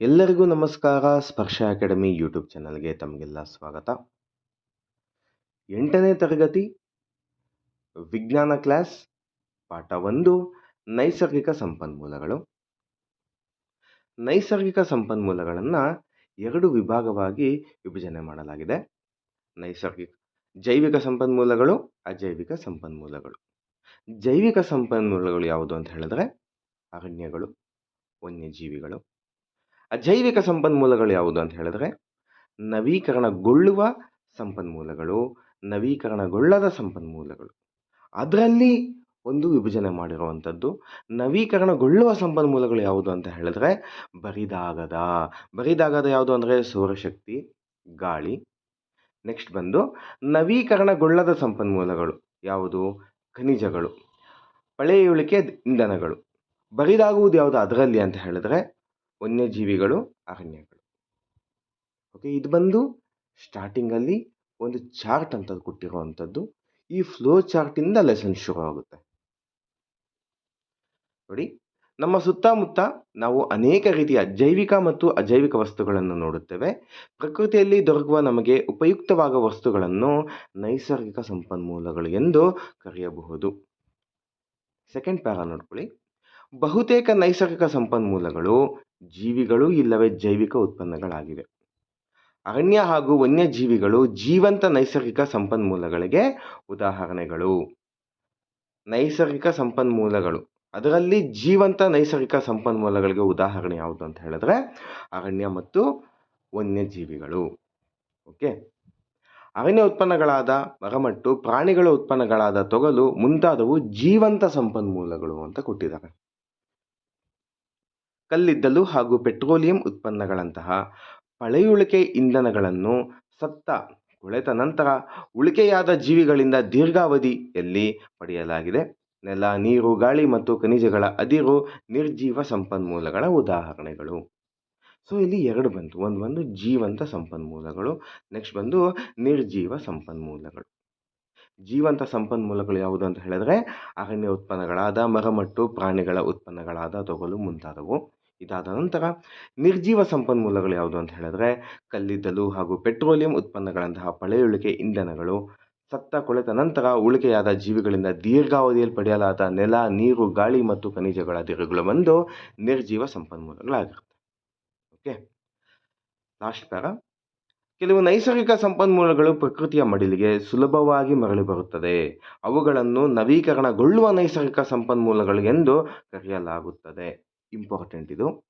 ಎಲ್ಲರಿಗೂ ನಮಸ್ಕಾರ. ಸ್ಪರ್ಶ ಅಕಾಡೆಮಿ ಯೂಟ್ಯೂಬ್ ಚಾನಲ್ಗೆ ತಮಗೆಲ್ಲ ಸ್ವಾಗತ. ಎಂಟನೇ ತರಗತಿ, ವಿಜ್ಞಾನ ಕ್ಲಾಸ್, ಪಾಠ ಒಂದು, ನೈಸರ್ಗಿಕ ಸಂಪನ್ಮೂಲಗಳು. ನೈಸರ್ಗಿಕ ಸಂಪನ್ಮೂಲಗಳನ್ನು ಎರಡು ವಿಭಾಗವಾಗಿ ವಿಭಜನೆ ಮಾಡಲಾಗಿದೆ. ನೈಸರ್ಗಿಕ, ಜೈವಿಕ ಸಂಪನ್ಮೂಲಗಳು, ಅಜೈವಿಕ ಸಂಪನ್ಮೂಲಗಳು. ಜೈವಿಕ ಸಂಪನ್ಮೂಲಗಳು ಯಾವುದು ಅಂತ ಹೇಳಿದ್ರೆ, ಅರಣ್ಯಗಳು, ವನ್ಯಜೀವಿಗಳು. ಅಜೈವಿಕ ಸಂಪನ್ಮೂಲಗಳು ಯಾವುದು ಅಂತ ಹೇಳಿದ್ರೆ, ನವೀಕರಣಗೊಳ್ಳುವ ಸಂಪನ್ಮೂಲಗಳು, ನವೀಕರಣಗೊಳ್ಳದ ಸಂಪನ್ಮೂಲಗಳು. ಅದರಲ್ಲಿ ಒಂದು ವಿಭಜನೆ ಮಾಡಿರುವಂಥದ್ದು, ನವೀಕರಣಗೊಳ್ಳುವ ಸಂಪನ್ಮೂಲಗಳು ಯಾವುದು ಅಂತ ಹೇಳಿದ್ರೆ, ಬರಿದಾಗದ. ಬರಿದಾಗದ ಯಾವುದು ಅಂದರೆ ಸೌರಶಕ್ತಿ, ಗಾಳಿ. ನೆಕ್ಸ್ಟ್ ಬಂದು, ನವೀಕರಣಗೊಳ್ಳದ ಸಂಪನ್ಮೂಲಗಳು ಯಾವುದು? ಖನಿಜಗಳು. ಪಳೆಯುಳಿಕೆ ಇಂಧನಗಳು. ಬರಿದಾಗುವುದು ಯಾವುದು ಅದರಲ್ಲಿ ಅಂತ ಹೇಳಿದ್ರೆ ವನ್ಯಜೀವಿಗಳು, ಅರಣ್ಯಗಳು. ಓಕೆ ಇದು ಬಂದು ಸ್ಟಾರ್ಟಿಂಗಲ್ಲಿ ಒಂದು ಚಾರ್ಟ್ ಅಂತ ಕೊಟ್ಟಿರುವಂಥದ್ದು. ಈ ಫ್ಲೋ ಚಾರ್ಟಿಂದ ಲೆಸನ್ ಶುರು ಆಗುತ್ತೆ. ನೋಡಿ, ನಮ್ಮ ಸುತ್ತಮುತ್ತ ನಾವು ಅನೇಕ ರೀತಿಯ ಜೈವಿಕ ಮತ್ತು ಅಜೈವಿಕ ವಸ್ತುಗಳನ್ನು ನೋಡುತ್ತೇವೆ. ಪ್ರಕೃತಿಯಲ್ಲಿ ದೊರಕುವ ನಮಗೆ ಉಪಯುಕ್ತವಾದ ವಸ್ತುಗಳನ್ನು ನೈಸರ್ಗಿಕ ಸಂಪನ್ಮೂಲಗಳು ಎಂದು ಕರೆಯಬಹುದು. ಸೆಕೆಂಡ್ ಪ್ಯಾರಾ ನೋಡ್ಕೊಳ್ಳಿ. ಬಹುತೇಕ ನೈಸರ್ಗಿಕ ಸಂಪನ್ಮೂಲಗಳು ಜೀವಿಗಳು ಇಲ್ಲವೇ ಜೈವಿಕ ಉತ್ಪನ್ನಗಳಾಗಿವೆ. ಅರಣ್ಯ ಹಾಗೂ ವನ್ಯಜೀವಿಗಳು ಜೀವಂತ ನೈಸರ್ಗಿಕ ಸಂಪನ್ಮೂಲಗಳಿಗೆ ಉದಾಹರಣೆಗಳು. ನೈಸರ್ಗಿಕ ಸಂಪನ್ಮೂಲಗಳು. ಅದರಲ್ಲಿ ಜೀವಂತ ನೈಸರ್ಗಿಕ ಸಂಪನ್ಮೂಲಗಳಿಗೆ ಉದಾಹರಣೆ ಯಾವುದು ಅಂತ ಹೇಳಿದ್ರೆ ಅರಣ್ಯ ಮತ್ತು ವನ್ಯಜೀವಿಗಳು. ಓಕೆ? ಅರಣ್ಯ ಉತ್ಪನ್ನಗಳಾದ ಮರಮಟ್ಟು, ಪ್ರಾಣಿಗಳ ಉತ್ಪನ್ನಗಳಾದ ತೊಗಲು ಮುಂತಾದವು ಜೀವಂತ ಸಂಪನ್ಮೂಲಗಳು ಅಂತ ಕೊಟ್ಟಿದ್ದಾರೆ. ಕಲ್ಲಿದ್ದಲು ಹಾಗೂ ಪೆಟ್ರೋಲಿಯಂ ಉತ್ಪನ್ನಗಳಂತಹ ಪಳೆಯುಳಿಕೆ ಇಂಧನಗಳನ್ನು ಸತ್ತ ಕೊಳೆತ ನಂತರ ಉಳಿಕೆಯಾದ ಜೀವಿಗಳಿಂದ ದೀರ್ಘಾವಧಿಯಲ್ಲಿ ಪಡೆಯಲಾಗಿದೆ. ನೆಲ, ನೀರು, ಗಾಳಿ ಮತ್ತು ಖನಿಜಗಳ ಅದಿರು ನಿರ್ಜೀವ ಸಂಪನ್ಮೂಲಗಳ ಉದಾಹರಣೆಗಳು. ಸೊ, ಇಲ್ಲಿ ಎರಡು ಬಂತು. ಒಂದು ಬಂದು ಜೀವಂತ ಸಂಪನ್ಮೂಲಗಳು, ನೆಕ್ಸ್ಟ್ ಬಂದು ನಿರ್ಜೀವ ಸಂಪನ್ಮೂಲಗಳು. ಜೀವಂತ ಸಂಪನ್ಮೂಲಗಳು ಯಾವುದು ಅಂತ ಹೇಳಿದ್ರೆ ಅರಣ್ಯ ಉತ್ಪನ್ನಗಳಾದ ಮರಮಟ್ಟು, ಪ್ರಾಣಿಗಳ ಉತ್ಪನ್ನಗಳಾದ ತೊಗಲು ಮುಂತಾದವು. ಇದಾದ ನಂತರ ನಿರ್ಜೀವ ಸಂಪನ್ಮೂಲಗಳು ಯಾವುದು ಅಂತ ಹೇಳಿದ್ರೆ ಕಲ್ಲಿದ್ದಲು ಹಾಗೂ ಪೆಟ್ರೋಲಿಯಂ ಉತ್ಪನ್ನಗಳಂತಹ ಪಳೆಯುಳಿಕೆ ಇಂಧನಗಳು. ಸತ್ತ ಕೊಳೆತ ನಂತರ ಉಳಿಕೆಯಾದ ಜೀವಿಗಳಿಂದ ದೀರ್ಘಾವಧಿಯಲ್ಲಿ ಪಡೆಯಲಾದ ನೆಲ, ನೀರು, ಗಾಳಿ ಮತ್ತು ಖನಿಜಗಳ ದಿರುಗಳು ಬಂದು ನಿರ್ಜೀವ ಸಂಪನ್ಮೂಲಗಳಾಗಿರುತ್ತೆ ಓಕೆ. Last para. ಕೆಲವು ನೈಸರ್ಗಿಕ ಸಂಪನ್ಮೂಲಗಳು ಪ್ರಕೃತಿಯ ಮಡಿಲಿಗೆ ಸುಲಭವಾಗಿ ಮರಳಿ ಬರುತ್ತದೆ. ಅವುಗಳನ್ನು ನವೀಕರಣಗೊಳ್ಳುವ ನೈಸರ್ಗಿಕ ಸಂಪನ್ಮೂಲಗಳು ಎಂದು ಕರೆಯಲಾಗುತ್ತದೆ. ಇಂಪಾರ್ಟೆಂಟ್ ಇದು.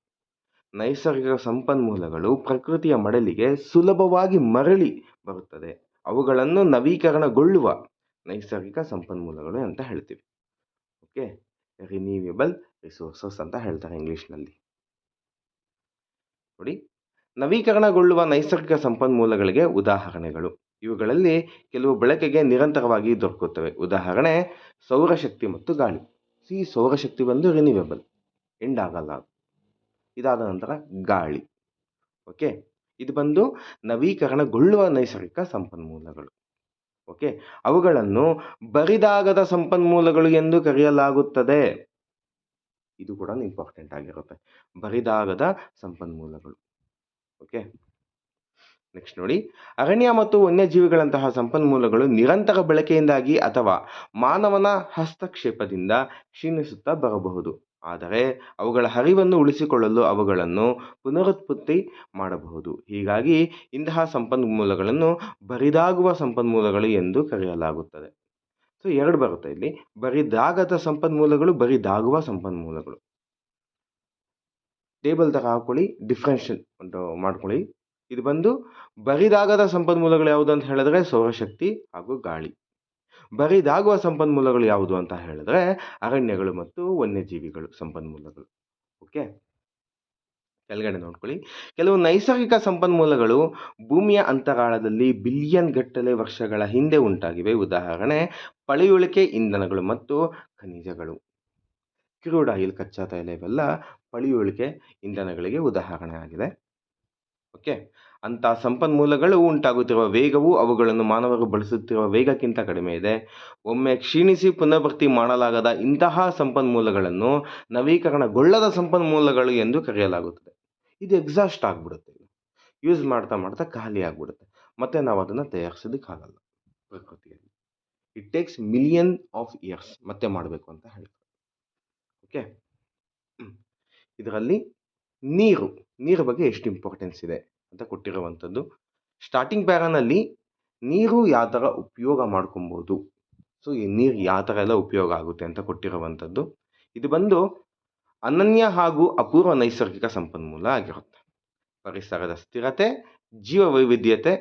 ನೈಸರ್ಗಿಕ ಸಂಪನ್ಮೂಲಗಳು ಪ್ರಕೃತಿಯ ಮಡಲಿಗೆ ಸುಲಭವಾಗಿ ಮರಳಿ ಬರುತ್ತದೆ. ಅವುಗಳನ್ನು ನವೀಕರಣಗೊಳ್ಳುವ ನೈಸರ್ಗಿಕ ಸಂಪನ್ಮೂಲಗಳು ಅಂತ ಹೇಳ್ತೀವಿ. ಓಕೆ ರಿನ್ಯೂವೇಬಲ್ ರಿಸೋರ್ಸಸ್ ಅಂತ ಹೇಳ್ತಾರೆ ಇಂಗ್ಲೀಷ್ನಲ್ಲಿ. ನೋಡಿ, ನವೀಕರಣಗೊಳ್ಳುವ ನೈಸರ್ಗಿಕ ಸಂಪನ್ಮೂಲಗಳಿಗೆ ಉದಾಹರಣೆಗಳು. ಇವುಗಳಲ್ಲಿ ಕೆಲವು ಬಳಕೆಗೆ ನಿರಂತರವಾಗಿ ದೊರಕುತ್ತವೆ. ಉದಾಹರಣೆ, ಸೌರಶಕ್ತಿ ಮತ್ತು ಗಾಳಿ. ಸಿ, ಸೌರಶಕ್ತಿ ಬಂದು ರಿನ್ಯೂವೇಬಲ್ ಎಂಡ್ ಆಗಲ್ಲ ಇದಾದ ನಂತರ ಗಾಳಿ. ಓಕೆ? ಇದು ಬಂದು ನವೀಕರಣಗೊಳ್ಳುವ ನೈಸರ್ಗಿಕ ಸಂಪನ್ಮೂಲಗಳು. ಓಕೆ? ಅವುಗಳನ್ನು ಬರಿದಾಗದ ಸಂಪನ್ಮೂಲಗಳು ಎಂದು ಕರೆಯಲಾಗುತ್ತದೆ. ಇದು ಕೂಡ ಇಂಪಾರ್ಟೆಂಟ್ ಆಗಿರುತ್ತೆ. ಬರಿದಾಗದ ಸಂಪನ್ಮೂಲಗಳು. ಓಕೆ? ನೆಕ್ಸ್ಟ್ ನೋಡಿ. ಅರಣ್ಯ ಮತ್ತು ವನ್ಯಜೀವಿಗಳಂತಹ ಸಂಪನ್ಮೂಲಗಳು ನಿರಂತರ ಬಳಕೆಯಿಂದಾಗಿ ಅಥವಾ ಮಾನವನ ಹಸ್ತಕ್ಷೇಪದಿಂದ ಕ್ಷೀಣಿಸುತ್ತಾ ಬರಬಹುದು. ಆದರೆ ಅವುಗಳ ಹರಿವನ್ನು ಉಳಿಸಿಕೊಳ್ಳಲು ಅವುಗಳನ್ನು ಪುನರುತ್ಪತ್ತಿ ಮಾಡಬಹುದು. ಹೀಗಾಗಿ ಇಂತಹ ಸಂಪನ್ಮೂಲಗಳನ್ನು ಬರಿದಾಗುವ ಸಂಪನ್ಮೂಲಗಳು ಎಂದು ಕರೆಯಲಾಗುತ್ತದೆ. ಸೊ, ಎರಡು ಬರುತ್ತೆ ಇಲ್ಲಿ. ಬರಿದಾಗದ ಸಂಪನ್ಮೂಲಗಳು, ಬರಿದಾಗುವ ಸಂಪನ್ಮೂಲಗಳು. ಟೇಬಲ್ ಥರ ಹಾಕೊಳ್ಳಿ, ಡಿಫ್ರೆನ್ಷನ್ ಒಂದು ಮಾಡ್ಕೊಳ್ಳಿ. ಇದು ಬಂದು ಬರಿದಾಗದ ಸಂಪನ್ಮೂಲಗಳು ಯಾವುದು ಅಂತ ಹೇಳಿದ್ರೆ ಸೌರಶಕ್ತಿ ಹಾಗೂ ಗಾಳಿ. ಬರಿದಾಗುವ ಸಂಪನ್ಮೂಲಗಳು ಯಾವುದು ಅಂತ ಹೇಳಿದ್ರೆ ಅರಣ್ಯಗಳು ಮತ್ತು ವನ್ಯಜೀವಿಗಳು ಸಂಪನ್ಮೂಲಗಳು. ಓಕೆ? ಕೆಳಗಡೆ ನೋಡ್ಕೊಳ್ಳಿ. ಕೆಲವು ನೈಸರ್ಗಿಕ ಸಂಪನ್ಮೂಲಗಳು ಭೂಮಿಯ ಅಂತರಾಳದಲ್ಲಿ ಬಿಲಿಯನ್ ಗಟ್ಟಲೆ ವರ್ಷಗಳ ಹಿಂದೆ ಉಂಟಾಗಿವೆ. ಉದಾಹರಣೆ, ಪಳೆಯುಳಿಕೆ ಇಂಧನಗಳು ಮತ್ತು ಖನಿಜಗಳು. ಕ್ರೂಡ್ ಆಯಿಲ್ ಕಚ್ಚಾ, ತೈಲ ಇವೆಲ್ಲ ಪಳೆಯುಳಿಕೆ ಇಂಧನಗಳಿಗೆ ಉದಾಹರಣೆ ಆಗಿದೆ ಓಕೆ? ಅಂಥ ಸಂಪನ್ಮೂಲಗಳು ಉಂಟಾಗುತ್ತಿರುವ ವೇಗವು ಅವುಗಳನ್ನು ಮಾನವರು ಬಳಸುತ್ತಿರುವ ವೇಗಕ್ಕಿಂತ ಕಡಿಮೆ ಇದೆ. ಒಮ್ಮೆ ಕ್ಷೀಣಿಸಿ ಪುನರ್ಭರ್ತಿ ಮಾಡಲಾಗದ ಇಂತಹ ಸಂಪನ್ಮೂಲಗಳನ್ನು ನವೀಕರಣಗೊಳ್ಳದ ಸಂಪನ್ಮೂಲಗಳು ಎಂದು ಕರೆಯಲಾಗುತ್ತದೆ. ಇದು ಎಕ್ಸಾಸ್ಟ್ ಆಗಿಬಿಡುತ್ತೆ ಯೂಸ್ ಮಾಡ್ತಾ ಮಾಡ್ತಾ ಖಾಲಿ ಆಗಿಬಿಡುತ್ತೆ. ಮತ್ತು ನಾವು ಅದನ್ನು ತಯಾರಿಸೋದಕ್ಕಾಗಲ್ಲ ಪ್ರಕೃತಿಯಲ್ಲಿ. It takes million of years ಮತ್ತೆ ಮಾಡಬೇಕು ಅಂತ ಹೇಳ್ತಾರೆ. ಓಕೆ ಇದರಲ್ಲಿ ನೀರು ನೀರು ಬಗ್ಗೆ ಎಷ್ಟು ಇಂಪಾರ್ಟೆನ್ಸ್ ಇದೆ? ಅಂತ ಕೊಟ್ಟಿರುವಂಥದ್ದು. ಸ್ಟಾರ್ಟಿಂಗ್ ಪ್ಯಾರಾನಲ್ಲಿ ನೀರು ಯಾವ ಥರ ಉಪಯೋಗ ಮಾಡ್ಕೊಬೋದು? ಸೊ ಈ ನೀರು ಯಾವ ಥರ ಎಲ್ಲ ಉಪಯೋಗ ಆಗುತ್ತೆ ಅಂತ ಕೊಟ್ಟಿರುವಂಥದ್ದು. ಇದು ಬಂದು ಅನನ್ಯ ಹಾಗೂ ಅಪೂರ್ವ ನೈಸರ್ಗಿಕ ಸಂಪನ್ಮೂಲ ಆಗಿರುತ್ತೆ. ಪರಿಸರದ ಸ್ಥಿರತೆ ಜೀವ ವೈವಿಧ್ಯತೆ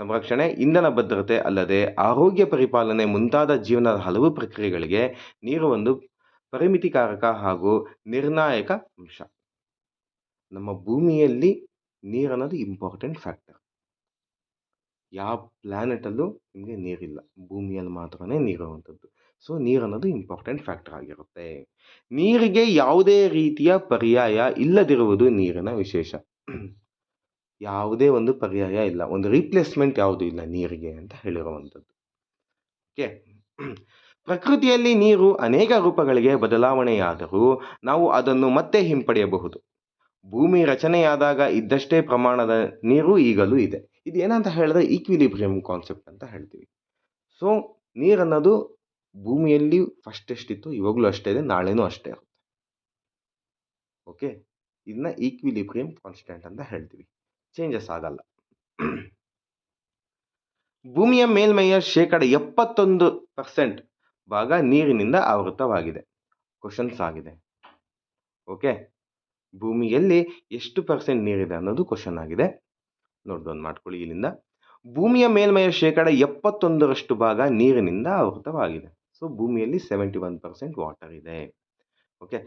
ಸಂರಕ್ಷಣೆ, ಇಂಧನ ಭದ್ರತೆ ಅಲ್ಲದೆ ಆರೋಗ್ಯ ಪರಿಪಾಲನೆ ಮುಂತಾದ ಜೀವನದ ಹಲವು ಪ್ರಕ್ರಿಯೆಗಳಿಗೆ ನೀರು ಒಂದು ಪರಿಮಿತಿಕಾರಕ ಹಾಗೂ ನಿರ್ಣಾಯಕ ಅಂಶ. ನಮ್ಮ ಭೂಮಿಯಲ್ಲಿ ನೀರು ಅನ್ನೋದು ಇಂಪಾರ್ಟೆಂಟ್ ಫ್ಯಾಕ್ಟರ್ ಯಾವ ಪ್ಲ್ಯಾನೆಟಲ್ಲೂ ನಿಮಗೆ ನೀರಿಲ್ಲ. ಭೂಮಿಯಲ್ಲಿ ಮಾತ್ರನೇ ನೀರುವಂಥದ್ದು. ಸೊ ನೀರು ಅನ್ನೋದು ಇಂಪಾರ್ಟೆಂಟ್ ಫ್ಯಾಕ್ಟರ್ ಆಗಿರುತ್ತೆ. ನೀರಿಗೆ ಯಾವುದೇ ರೀತಿಯ ಪರ್ಯಾಯ ಇಲ್ಲದಿರುವುದು ನೀರಿನ ವಿಶೇಷ. ಯಾವುದೇ ಒಂದು ಪರ್ಯಾಯ ಇಲ್ಲ. ಒಂದು ರೀಪ್ಲೇಸ್ಮೆಂಟ್ ಯಾವುದೂ ಇಲ್ಲ ನೀರಿಗೆ ಅಂತ ಹೇಳಿರುವಂಥದ್ದು. ಓಕೆ ಪ್ರಕೃತಿಯಲ್ಲಿ ನೀರು ಅನೇಕ ರೂಪಗಳಿಗೆ ಬದಲಾವಣೆಯಾದರೂ ನಾವು ಅದನ್ನು ಮತ್ತೆ ಹಿಂಪಡೆಯಬಹುದು. ಭೂಮಿ ರಚನೆಯಾದಾಗ ಇದ್ದಷ್ಟೇ ಪ್ರಮಾಣದ ನೀರು ಈಗಲೂ ಇದೆ. ಇದು ಏನಂತ ಹೇಳಿದ್ರೆ ಈಕ್ವಿಲಿಬ್ರಿಯಂ ಕಾನ್ಸೆಪ್ಟ್ ಅಂತ ಹೇಳ್ತೀವಿ. ಸೊ ನೀರನ್ನೋದು ಭೂಮಿಯಲ್ಲಿ ಫಸ್ಟ್ ಎಷ್ಟಿತ್ತು? ಇವಾಗಲೂ ಅಷ್ಟೇ ಇದೆ, ನಾಳೆನೂ ಅಷ್ಟೇ ಇರುತ್ತೆ. ಓಕೆ ಇದನ್ನ ಈಕ್ವಿಲಿಬ್ರಿಯಂ ಕಾನ್ಸ್ಟೆಂಟ್ ಅಂತ ಹೇಳ್ತೀವಿ. ಚೇಂಜಸ್ ಆಗಲ್ಲ. ಭೂಮಿಯ ಮೇಲ್ಮೈಯ ಶೇಕಡ ಎಪ್ಪತ್ತೊಂದು ಪರ್ಸೆಂಟ್ ಭಾಗ ನೀರಿನಿಂದ ಆವೃತವಾಗಿದೆ ಕ್ವಶನ್ಸ್ ಆಗಿದೆ. ಓಕೆ ಭೂಮಿಯಲ್ಲಿ ಎಷ್ಟು ಪರ್ಸೆಂಟ್ ನೀರಿದೆ ಅನ್ನೋದು ಕ್ವಶನ್ ಆಗಿದೆ. ನೋಟ್ ಮಾಡ್ಕೊಳ್ಳಿ ಇಲ್ಲಿಂದ. ಭೂಮಿಯ ಮೇಲ್ಮೈಯ ಶೇಕಡ ಎಪ್ಪತ್ತೊಂದರಷ್ಟು ಭಾಗ ನೀರಿನಿಂದ ಆವೃತವಾಗಿದೆ. ಸೊ ಭೂಮಿಯಲ್ಲಿ ಸೆವೆಂಟಿ ಒನ್ ಪರ್ಸೆಂಟ್ ವಾಟರ್ ಇದೆ. ಓಕೆ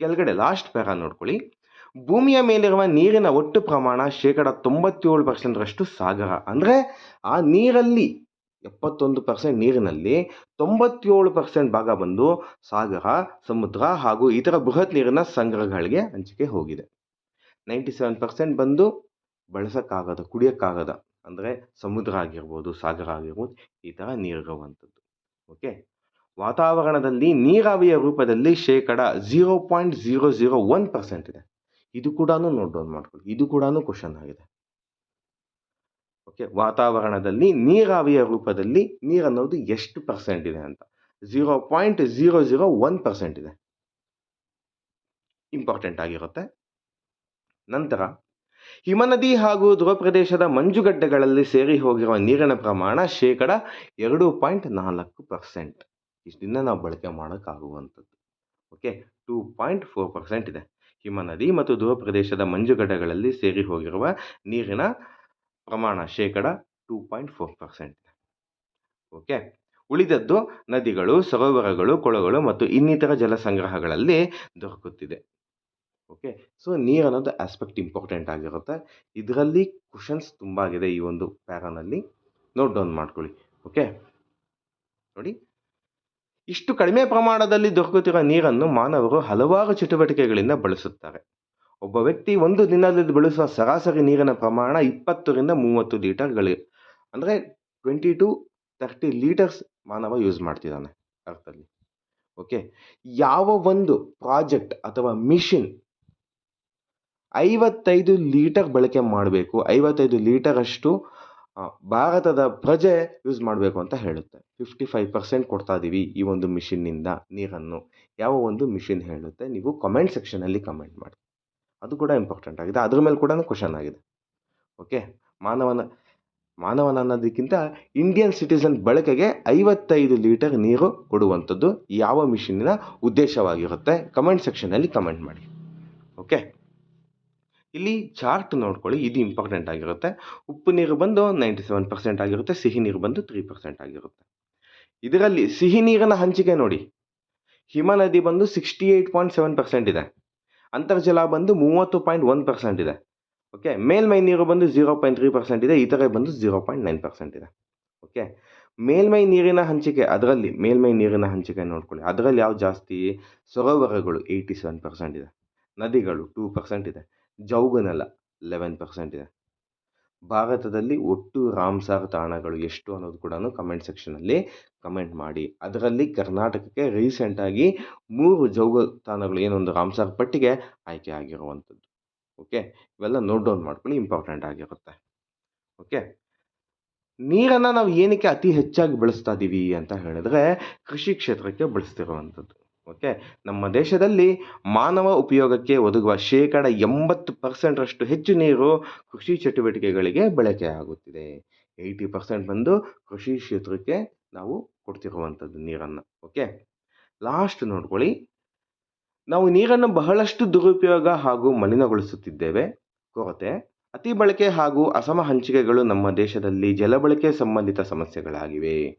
ಕೆಳಗಡೆ ಲಾಸ್ಟ್ ಪ್ಯಾರ ನೋಡ್ಕೊಳ್ಳಿ. ಭೂಮಿಯ ಮೇಲಿರುವ ನೀರಿನ ಒಟ್ಟು ಪ್ರಮಾಣ ಶೇಕಡ ತೊಂಬತ್ತೇಳು ಪರ್ಸೆಂಟ್ರಷ್ಟು ಸಾಗರ. ಅಂದರೆ ಆ ನೀರಲ್ಲಿ ಎಪ್ಪತ್ತೊಂದು ಪರ್ಸೆಂಟ್ ನೀರಿನಲ್ಲಿ ತೊಂಬತ್ತೇಳು ಪರ್ಸೆಂಟ್ ಭಾಗ ಬಂದು ಸಾಗರ, ಸಮುದ್ರ ಹಾಗೂ ಇತರ ಬೃಹತ್ ನೀರಿನ ಸಂಗ್ರಹಗಳಿಗೆ ಹಂಚಿಕೆ ಹೋಗಿದೆ. ನೈಂಟಿ ಸೆವೆನ್ ಪರ್ಸೆಂಟ್ ಬಂದು ಬಳಸೋಕ್ಕಾಗದ, ಕುಡಿಯೋಕ್ಕಾಗದ, ಅಂದರೆ ಸಮುದ್ರ ಆಗಿರ್ಬೋದು, ಸಾಗರ ಆಗಿರ್ಬೋದು, ಈ ಥರ ನೀರಿರುವಂಥದ್ದು. ಓಕೆ ವಾತಾವರಣದಲ್ಲಿ ನೀರಾವಿಯ ರೂಪದಲ್ಲಿ ಶೇಕಡ zero point zero zero one percent ಇದೆ. ಇದು ಕೂಡ ನೋಟ್ ಡೌನ್ ಮಾಡ್ಕೊಳ್ಳಿ. ಇದು ಕೂಡ ಕ್ವಶನ್ ಆಗಿದೆ. ಓಕೆ ವಾತಾವರಣದಲ್ಲಿ ನೀರಾವಿಯ ರೂಪದಲ್ಲಿ ನೀರನ್ನೋದು ಎಷ್ಟು ಪರ್ಸೆಂಟ್ ಇದೆ ಅಂತ? Zero point zero zero one percent ಇದೆ. ಇಂಪಾರ್ಟೆಂಟ್ ಆಗಿರುತ್ತೆ. ನಂತರ, ಹಿಮನದಿ ಹಾಗೂ ಧ್ರುವ ಪ್ರದೇಶದ ಮಂಜುಗಡ್ಡೆಗಳಲ್ಲಿ ಸೇರಿ ಹೋಗಿರುವ ನೀರಿನ ಪ್ರಮಾಣ ಶೇಕಡ ಎರಡು ಪಾಯಿಂಟ್ ನಾಲ್ಕು ಪರ್ಸೆಂಟ್ ಇಷ್ಟಿಂದ ನಾವು ಬಳಕೆ ಮಾಡೋಕ್ಕಾಗುವಂಥದ್ದು. Okay two point four percent ಇದೆ. ಹಿಮನದಿ ಮತ್ತು ಧ್ರುವ ಪ್ರದೇಶದ ಮಂಜುಗಡ್ಡೆಗಳಲ್ಲಿ ಸೇರಿ ಹೋಗಿರುವ ನೀರಿನ ಪ್ರಮಾಣ ಶೇಕಡ two point four percent okay ಉಳಿದದ್ದು ನದಿಗಳು, ಸರೋವರಗಳು, ಕೊಳಗಳು ಮತ್ತು ಇನ್ನಿತರ ಜಲ ಸಂಗ್ರಹಗಳಲ್ಲಿ ದೊರಕುತ್ತಿದೆ. ಓಕೆ ಸೊ ನೀರು ಅನ್ನೋದು ಆಸ್ಪೆಕ್ಟ್ ಇಂಪಾರ್ಟೆಂಟ್ ಆಗಿರುತ್ತೆ. ಇದರಲ್ಲಿ ಕ್ವಶನ್ಸ್ ತುಂಬ ಆಗಿದೆ ಈ ಒಂದು ಪ್ಯಾರಾನಲ್ಲಿ ನೋಟ್ ಡೌನ್ ಮಾಡ್ಕೊಳ್ಳಿ. ಓಕೆ ನೋಡಿ. ಇಷ್ಟು ಕಡಿಮೆ ಪ್ರಮಾಣದಲ್ಲಿ ದೊರಕುತ್ತಿರುವ ನೀರನ್ನು ಮಾನವರು ಹಲವಾರು ಚಟುವಟಿಕೆಗಳಿಂದ ಬಳಸುತ್ತಾರೆ. ಒಬ್ಬ ವ್ಯಕ್ತಿ ಒಂದು ದಿನದಲ್ಲಿ ಬಳಸುವ ಸರಾಸರಿ ನೀರಿನ ಪ್ರಮಾಣ ಇಪ್ಪತ್ತರಿಂದ ಮೂವತ್ತು ಲೀಟರ್ಗಳು ಅಂದರೆ ಟ್ವೆಂಟಿ ಟು ತರ್ಟಿ ಲೀಟರ್ಸ್ ಮಾನವ ಯೂಸ್ ಮಾಡ್ತಿದ್ದಾನೆ ಅರ್ಥದಲ್ಲಿ. ಓಕೆ? ಯಾವ ಒಂದು ಪ್ರಾಜೆಕ್ಟ್ ಅಥವಾ ಮಿಷಿನ್ ಐವತ್ತೈದು ಲೀಟರ್ ಬಳಕೆ ಮಾಡಬೇಕು, ಐವತ್ತೈದು ಲೀಟರಷ್ಟು ಭಾರತದ ಪ್ರಜೆ ಯೂಸ್ ಮಾಡಬೇಕು ಅಂತ ಹೇಳುತ್ತೆ. ಫಿಫ್ಟಿ ಫೈವ್ ಪರ್ಸೆಂಟ್ ಕೊಡ್ತಾ ಇದ್ದೀವಿ ಈ ಒಂದು ಮಿಷಿನ್ನಿಂದ ನೀರನ್ನು. ಯಾವ ಒಂದು ಮಿಷಿನ್ ಹೇಳುತ್ತೆ? ನೀವು ಕಮೆಂಟ್ ಸೆಕ್ಷನಲ್ಲಿ ಕಮೆಂಟ್ ಮಾಡಿ. ಅದು ಕೂಡ ಇಂಪಾರ್ಟೆಂಟ್ ಆಗಿದೆ. ಅದ್ರ ಮೇಲೆ ಕೂಡ ಕ್ವಶನ್ ಆಗಿದೆ. ಓಕೆ ಮಾನವನ ಮಾನವನ ಅನ್ನೋದಕ್ಕಿಂತ ಇಂಡಿಯನ್ ಸಿಟಿಸನ್ ಬಳಕೆಗೆ ಐವತ್ತೈದು ಲೀಟರ್ ನೀರು ಕೊಡುವಂಥದ್ದು ಯಾವ ಮಿಷಿನ್ನ ಉದ್ದೇಶವಾಗಿರುತ್ತೆ? ಕಮೆಂಟ್ ಸೆಕ್ಷನಲ್ಲಿ ಕಮೆಂಟ್ ಮಾಡಿ. ಓಕೆ ಇಲ್ಲಿ ಚಾರ್ಟ್ ನೋಡ್ಕೊಳ್ಳಿ. ಇದು ಇಂಪಾರ್ಟೆಂಟ್ ಆಗಿರುತ್ತೆ. ಉಪ್ಪು ನೀರು ಬಂದು ನೈಂಟಿ ಸೆವೆನ್ ಪರ್ಸೆಂಟ್ ಆಗಿರುತ್ತೆ. ಸಿಹಿ ನೀರು ಬಂದು ತ್ರೀ ಪರ್ಸೆಂಟ್ ಆಗಿರುತ್ತೆ. ಇದರಲ್ಲಿ ಸಿಹಿ ನೀರಿನ ಹಂಚಿಕೆ ನೋಡಿ. ಹಿಮ ನದಿ ಬಂದು sixty eight point seven percent ಇದೆ. ಅಂತರ್ಜಲ ಬಂದು ಮೂವತ್ತು ಪಾಯಿಂಟ್ ಒಂದು ಪರ್ಸೆಂಟ್ ಇದೆ. ಓಕೆ ಮೇಲ್ಮೈ ನೀರು ಬಂದು ಝೀರೋ ಪಾಯಿಂಟ್ ತ್ರೀ ಪರ್ಸೆಂಟ್ ಇದೆ, ಇತರೆ ಬಂದು ಝೀರೋ ಪಾಯಿಂಟ್ ನೈನ್ ಪರ್ಸೆಂಟ್ ಇದೆ. ಓಕೆ ಮೇಲ್ಮೈ ನೀರಿನ ಹಂಚಿಕೆ, ಅದರಲ್ಲಿ ಮೇಲ್ಮೈ ನೀರಿನ ಹಂಚಿಕೆ ನೋಡ್ಕೊಳ್ಳಿ. ಅದರಲ್ಲಿ ಯಾವ ಜಾಸ್ತಿ? ಸರೋವರಗಳು ಏಯ್ಟಿ ಸೆವೆನ್ ಪರ್ಸೆಂಟ್ ಇದೆ. ನದಿಗಳು ಟೂ ಪರ್ಸೆಂಟ್ ಇದೆ. ಜೌಗನಲ ಲೆವೆನ್ ಪರ್ಸೆಂಟ್ ಇದೆ. ಭಾರತದಲ್ಲಿ ಒಟ್ಟು ರಾಮ್ಸಾರ್ ತಾಣಗಳು ಎಷ್ಟು ಅನ್ನೋದು ಕೂಡ ಕಮೆಂಟ್ ಸೆಕ್ಷನಲ್ಲಿ ಕಮೆಂಟ್ ಮಾಡಿ. ಅದರಲ್ಲಿ ಕರ್ನಾಟಕಕ್ಕೆ ರೀಸೆಂಟಾಗಿ ಮೂರು ಜೌಗ ತಾಣಗಳು ಏನೊಂದು ರಾಮ್ಸಾರ್ ಪಟ್ಟಿಗೆ ಆಯ್ಕೆ ಆಗಿರುವಂಥದ್ದು. ಓಕೆ ಇವೆಲ್ಲ ನೋಟ್ ಡೌನ್ ಮಾಡ್ಕೊಳ್ಳಿ ಇಂಪಾರ್ಟೆಂಟ್ ಆಗಿರುತ್ತೆ. ಓಕೆ ನೀರನ್ನು ನಾವು ಏನಕ್ಕೆ ಅತಿ ಹೆಚ್ಚಾಗಿ ಬಳಸ್ತಾ ಇದ್ದೀವಿ ಅಂತ ಹೇಳಿದ್ರೆ, ಕೃಷಿ ಕ್ಷೇತ್ರಕ್ಕೆ ಬಳಸ್ತಿರುವಂಥದ್ದು. ಓಕೆ ನಮ್ಮ ದೇಶದಲ್ಲಿ ಮಾನವ ಉಪಯೋಗಕ್ಕೆ ಒದಗುವ ಶೇಕಡ ಎಂಬತ್ತು ಪರ್ಸೆಂಟರಷ್ಟು ಹೆಚ್ಚು ನೀರು ಕೃಷಿ ಚಟುವಟಿಕೆಗಳಿಗೆ ಬಳಕೆ ಆಗುತ್ತಿದೆ. ಏಯ್ಟಿ ಪರ್ಸೆಂಟ್ ಬಂದು ಕೃಷಿ ಕ್ಷೇತ್ರಕ್ಕೆ ನಾವು ಕೊಡ್ತಿರುವಂಥದ್ದು ನೀರನ್ನು. ಓಕೆ ಲಾಸ್ಟ್ ನೋಡ್ಕೊಳ್ಳಿ. ನಾವು ನೀರನ್ನು ಬಹಳಷ್ಟು ದುರುಪಯೋಗ ಹಾಗೂ ಮಲಿನಗೊಳಿಸುತ್ತಿದ್ದೇವೆ. ಕೊರತೆ. ಅತಿ ಬಳಕೆ ಹಾಗೂ ಅಸಮ ಹಂಚಿಕೆಗಳು ನಮ್ಮ ದೇಶದಲ್ಲಿ ಜಲಬಳಕೆ ಸಂಬಂಧಿತ ಸಮಸ್ಯೆಗಳಾಗಿವೆ.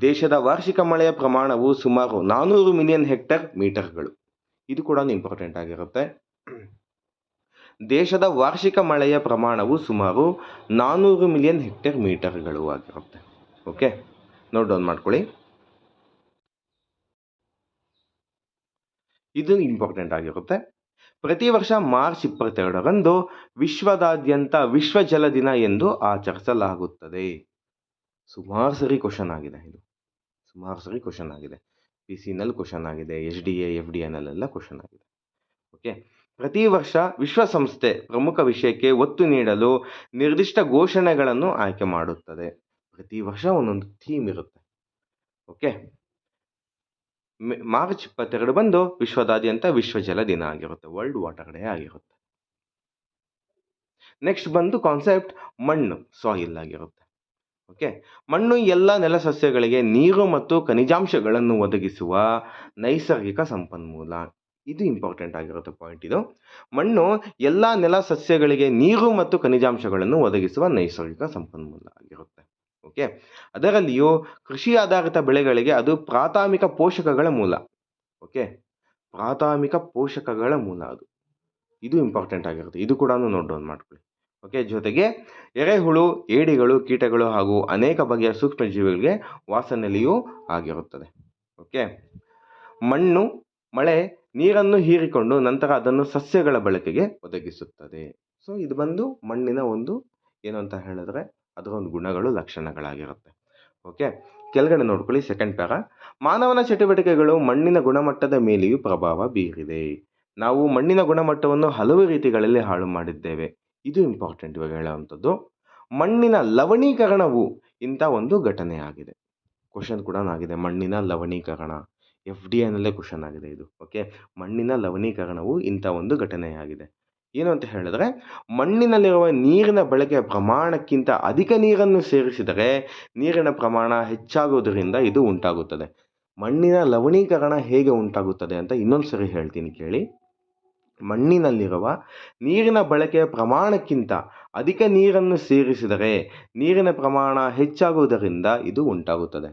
ದೇಶದ ವಾರ್ಷಿಕ ಮಳೆಯ ಪ್ರಮಾಣವು ಸುಮಾರು ನಾನ್ನೂರು ಮಿಲಿಯನ್ ಹೆಕ್ಟರ್ ಮೀಟರ್ಗಳು. ಇದು ಕೂಡ ಇಂಪಾರ್ಟೆಂಟ್ ಆಗಿರುತ್ತೆ. ದೇಶದ ವಾರ್ಷಿಕ ಮಳೆಯ ಪ್ರಮಾಣವು ಸುಮಾರು ನಾನ್ನೂರು ಮಿಲಿಯನ್ ಹೆಕ್ಟೇರ್ ಮೀಟರ್ಗಳು ಆಗಿರುತ್ತೆ. ಓಕೆ ನೋಟ್ ಡೌನ್ ಮಾಡ್ಕೊಳ್ಳಿ. ಇದು ಇಂಪಾರ್ಟೆಂಟ್ ಆಗಿರುತ್ತೆ. ಪ್ರತಿ ವರ್ಷ ಮಾರ್ಚ್ ಇಪ್ಪತ್ತೆರಡರಂದು ವಿಶ್ವದಾದ್ಯಂತ ವಿಶ್ವ ಜಲ ದಿನ ಎಂದು ಆಚರಿಸಲಾಗುತ್ತದೆ. ಸುಮಾರು ಸರಿ ಕ್ವಶನ್ ಆಗಿದೆ ಇದು. ಸುಮಾರು ಸರಿ ಕ್ವಶನ್ ಆಗಿದೆ. ಪಿ ಸಿನಲ್ಲಿ ಕ್ವಶನ್ ಆಗಿದೆ H D A F D ಎನಲ್ಲೆಲ್ಲ question ಆಗಿದೆ. ಓಕೆ ಪ್ರತಿ ವರ್ಷ ವಿಶ್ವಸಂಸ್ಥೆ ಪ್ರಮುಖ ವಿಷಯಕ್ಕೆ ಒತ್ತು ನೀಡಲು ನಿರ್ದಿಷ್ಟ ಘೋಷಣೆಗಳನ್ನು ಆಯ್ಕೆ ಮಾಡುತ್ತದೆ. ಪ್ರತಿ ವರ್ಷ ಒಂದೊಂದು ಥೀಮ್ ಇರುತ್ತೆ. ಓಕೆ ಮೆ- ಮಾರ್ಚ್ ಇಪ್ಪತ್ತೆರಡು ಬಂದು ವಿಶ್ವದಾದ್ಯಂತ ವಿಶ್ವ ಜಲ ದಿನ ಆಗಿರುತ್ತೆ. ವರ್ಲ್ಡ್ ವಾಟರ್ ಡೇ ಆಗಿರುತ್ತೆ. ನೆಕ್ಸ್ಟ್ ಬಂದು ಕಾನ್ಸೆಪ್ಟ್ ಮಣ್ಣು ಸಾಯಿಲ್ ಆಗಿರುತ್ತೆ. ಓಕೆ ಮಣ್ಣು ಎಲ್ಲ ನೆಲ ಸಸ್ಯಗಳಿಗೆ ನೀರು ಮತ್ತು ಖನಿಜಾಂಶಗಳನ್ನು ಒದಗಿಸುವ ನೈಸರ್ಗಿಕ ಸಂಪನ್ಮೂಲ. ಇದು ಇಂಪಾರ್ಟೆಂಟ್ ಆಗಿರುತ್ತೆ ಪಾಯಿಂಟ್ ಇದು. ಮಣ್ಣು ಎಲ್ಲ ನೆಲ ಸಸ್ಯಗಳಿಗೆ ನೀರು ಮತ್ತು ಖನಿಜಾಂಶಗಳನ್ನು ಒದಗಿಸುವ ನೈಸರ್ಗಿಕ ಸಂಪನ್ಮೂಲ ಆಗಿರುತ್ತೆ. ಓಕೆ? ಅದರಲ್ಲಿಯೂ ಕೃಷಿ ಆಧಾರಿತ ಬೆಳೆಗಳಿಗೆ ಅದು ಪ್ರಾಥಮಿಕ ಪೋಷಕಗಳ ಮೂಲ. ಓಕೆ? ಪ್ರಾಥಮಿಕ ಪೋಷಕಗಳ ಮೂಲ ಅದು. ಇದು ಇಂಪಾರ್ಟೆಂಟ್ ಆಗಿರುತ್ತೆ. ಇದು ಕೂಡ ನೋಟ್ ಡೌನ್ ಮಾಡ್ಕೊಳ್ಳಿ. ಓಕೆ? ಜೊತೆಗೆ ಎರೆಹುಳು, ಏಡಿಗಳು, ಕೀಟಗಳು ಹಾಗೂ ಅನೇಕ ಬಗೆಯ ಸೂಕ್ಷ್ಮಜೀವಿಗಳಿಗೆ ವಾಸನೆಲೆಯೂ ಆಗಿರುತ್ತದೆ. ಓಕೆ? ಮಣ್ಣು, ಮಳೆ, ನೀರನ್ನು ಹೀರಿಕೊಂಡು ನಂತರ ಅದನ್ನು ಸಸ್ಯಗಳ ಬಳಕೆಗೆ ಒದಗಿಸುತ್ತದೆ. ಸೊ ಇದು ಬಂದು ಮಣ್ಣಿನ ಒಂದು ಏನು ಅಂತ ಹೇಳಿದ್ರೆ ಅದರ ಒಂದು ಗುಣಗಳು, ಲಕ್ಷಣಗಳಾಗಿರುತ್ತೆ. ಓಕೆ ಕೆಳಗಡೆ ನೋಡ್ಕೊಳ್ಳಿ ಸೆಕೆಂಡ್ ಪ್ಯಾರ ಮಾನವನ ಚಟುವಟಿಕೆಗಳು ಮಣ್ಣಿನ ಗುಣಮಟ್ಟದ ಮೇಲೆಯೂ ಪ್ರಭಾವ ಬೀರಿದೆ. ನಾವು ಮಣ್ಣಿನ ಗುಣಮಟ್ಟವನ್ನು ಹಲವು ರೀತಿಗಳಲ್ಲಿ ಹಾಳು ಮಾಡಿದ್ದೇವೆ. ಇದು ಇಂಪಾರ್ಟೆಂಟ್ ಇವಾಗ ಹೇಳುವಂಥದ್ದು. ಮಣ್ಣಿನ ಲವಣೀಕರಣವು ಇಂಥ ಒಂದು ಘಟನೆ ಆಗಿದೆ. ಕ್ವಶನ್ ಕೂಡ ಆಗಿದೆ. ಮಣ್ಣಿನ ಲವಣೀಕರಣ. ಎಫ್ ಡಿ ಎನಲ್ಲೇ ಕ್ವಶನ್ ಆಗಿದೆ ಇದು. ಓಕೆ ಮಣ್ಣಿನ ಲವಣೀಕರಣವು ಇಂಥ ಒಂದು ಘಟನೆಯಾಗಿದೆ. ಏನು ಅಂತ ಹೇಳಿದ್ರೆ, ಮಣ್ಣಿನಲ್ಲಿರುವ ನೀರಿನ ಬಳಕೆಯ ಪ್ರಮಾಣಕ್ಕಿಂತ ಅಧಿಕ ನೀರನ್ನು ಸೇರಿಸಿದರೆ ನೀರಿನ ಪ್ರಮಾಣ ಹೆಚ್ಚಾಗುವುದರಿಂದ ಇದು ಉಂಟಾಗುತ್ತದೆ. ಮಣ್ಣಿನ ಲವಣೀಕರಣ ಹೇಗೆ ಉಂಟಾಗುತ್ತದೆ ಅಂತ ಇನ್ನೊಂದು ಸರಿ ಹೇಳ್ತೀನಿ ಕೇಳಿ. ಮಣ್ಣಿನಲ್ಲಿರುವ ನೀರಿನ ಬಳಕೆಯ ಪ್ರಮಾಣಕ್ಕಿಂತ ಅಧಿಕ ನೀರನ್ನು ಸೇರಿಸಿದರೆ ನೀರಿನ ಪ್ರಮಾಣ ಹೆಚ್ಚಾಗುವುದರಿಂದ ಇದು ಉಂಟಾಗುತ್ತದೆ.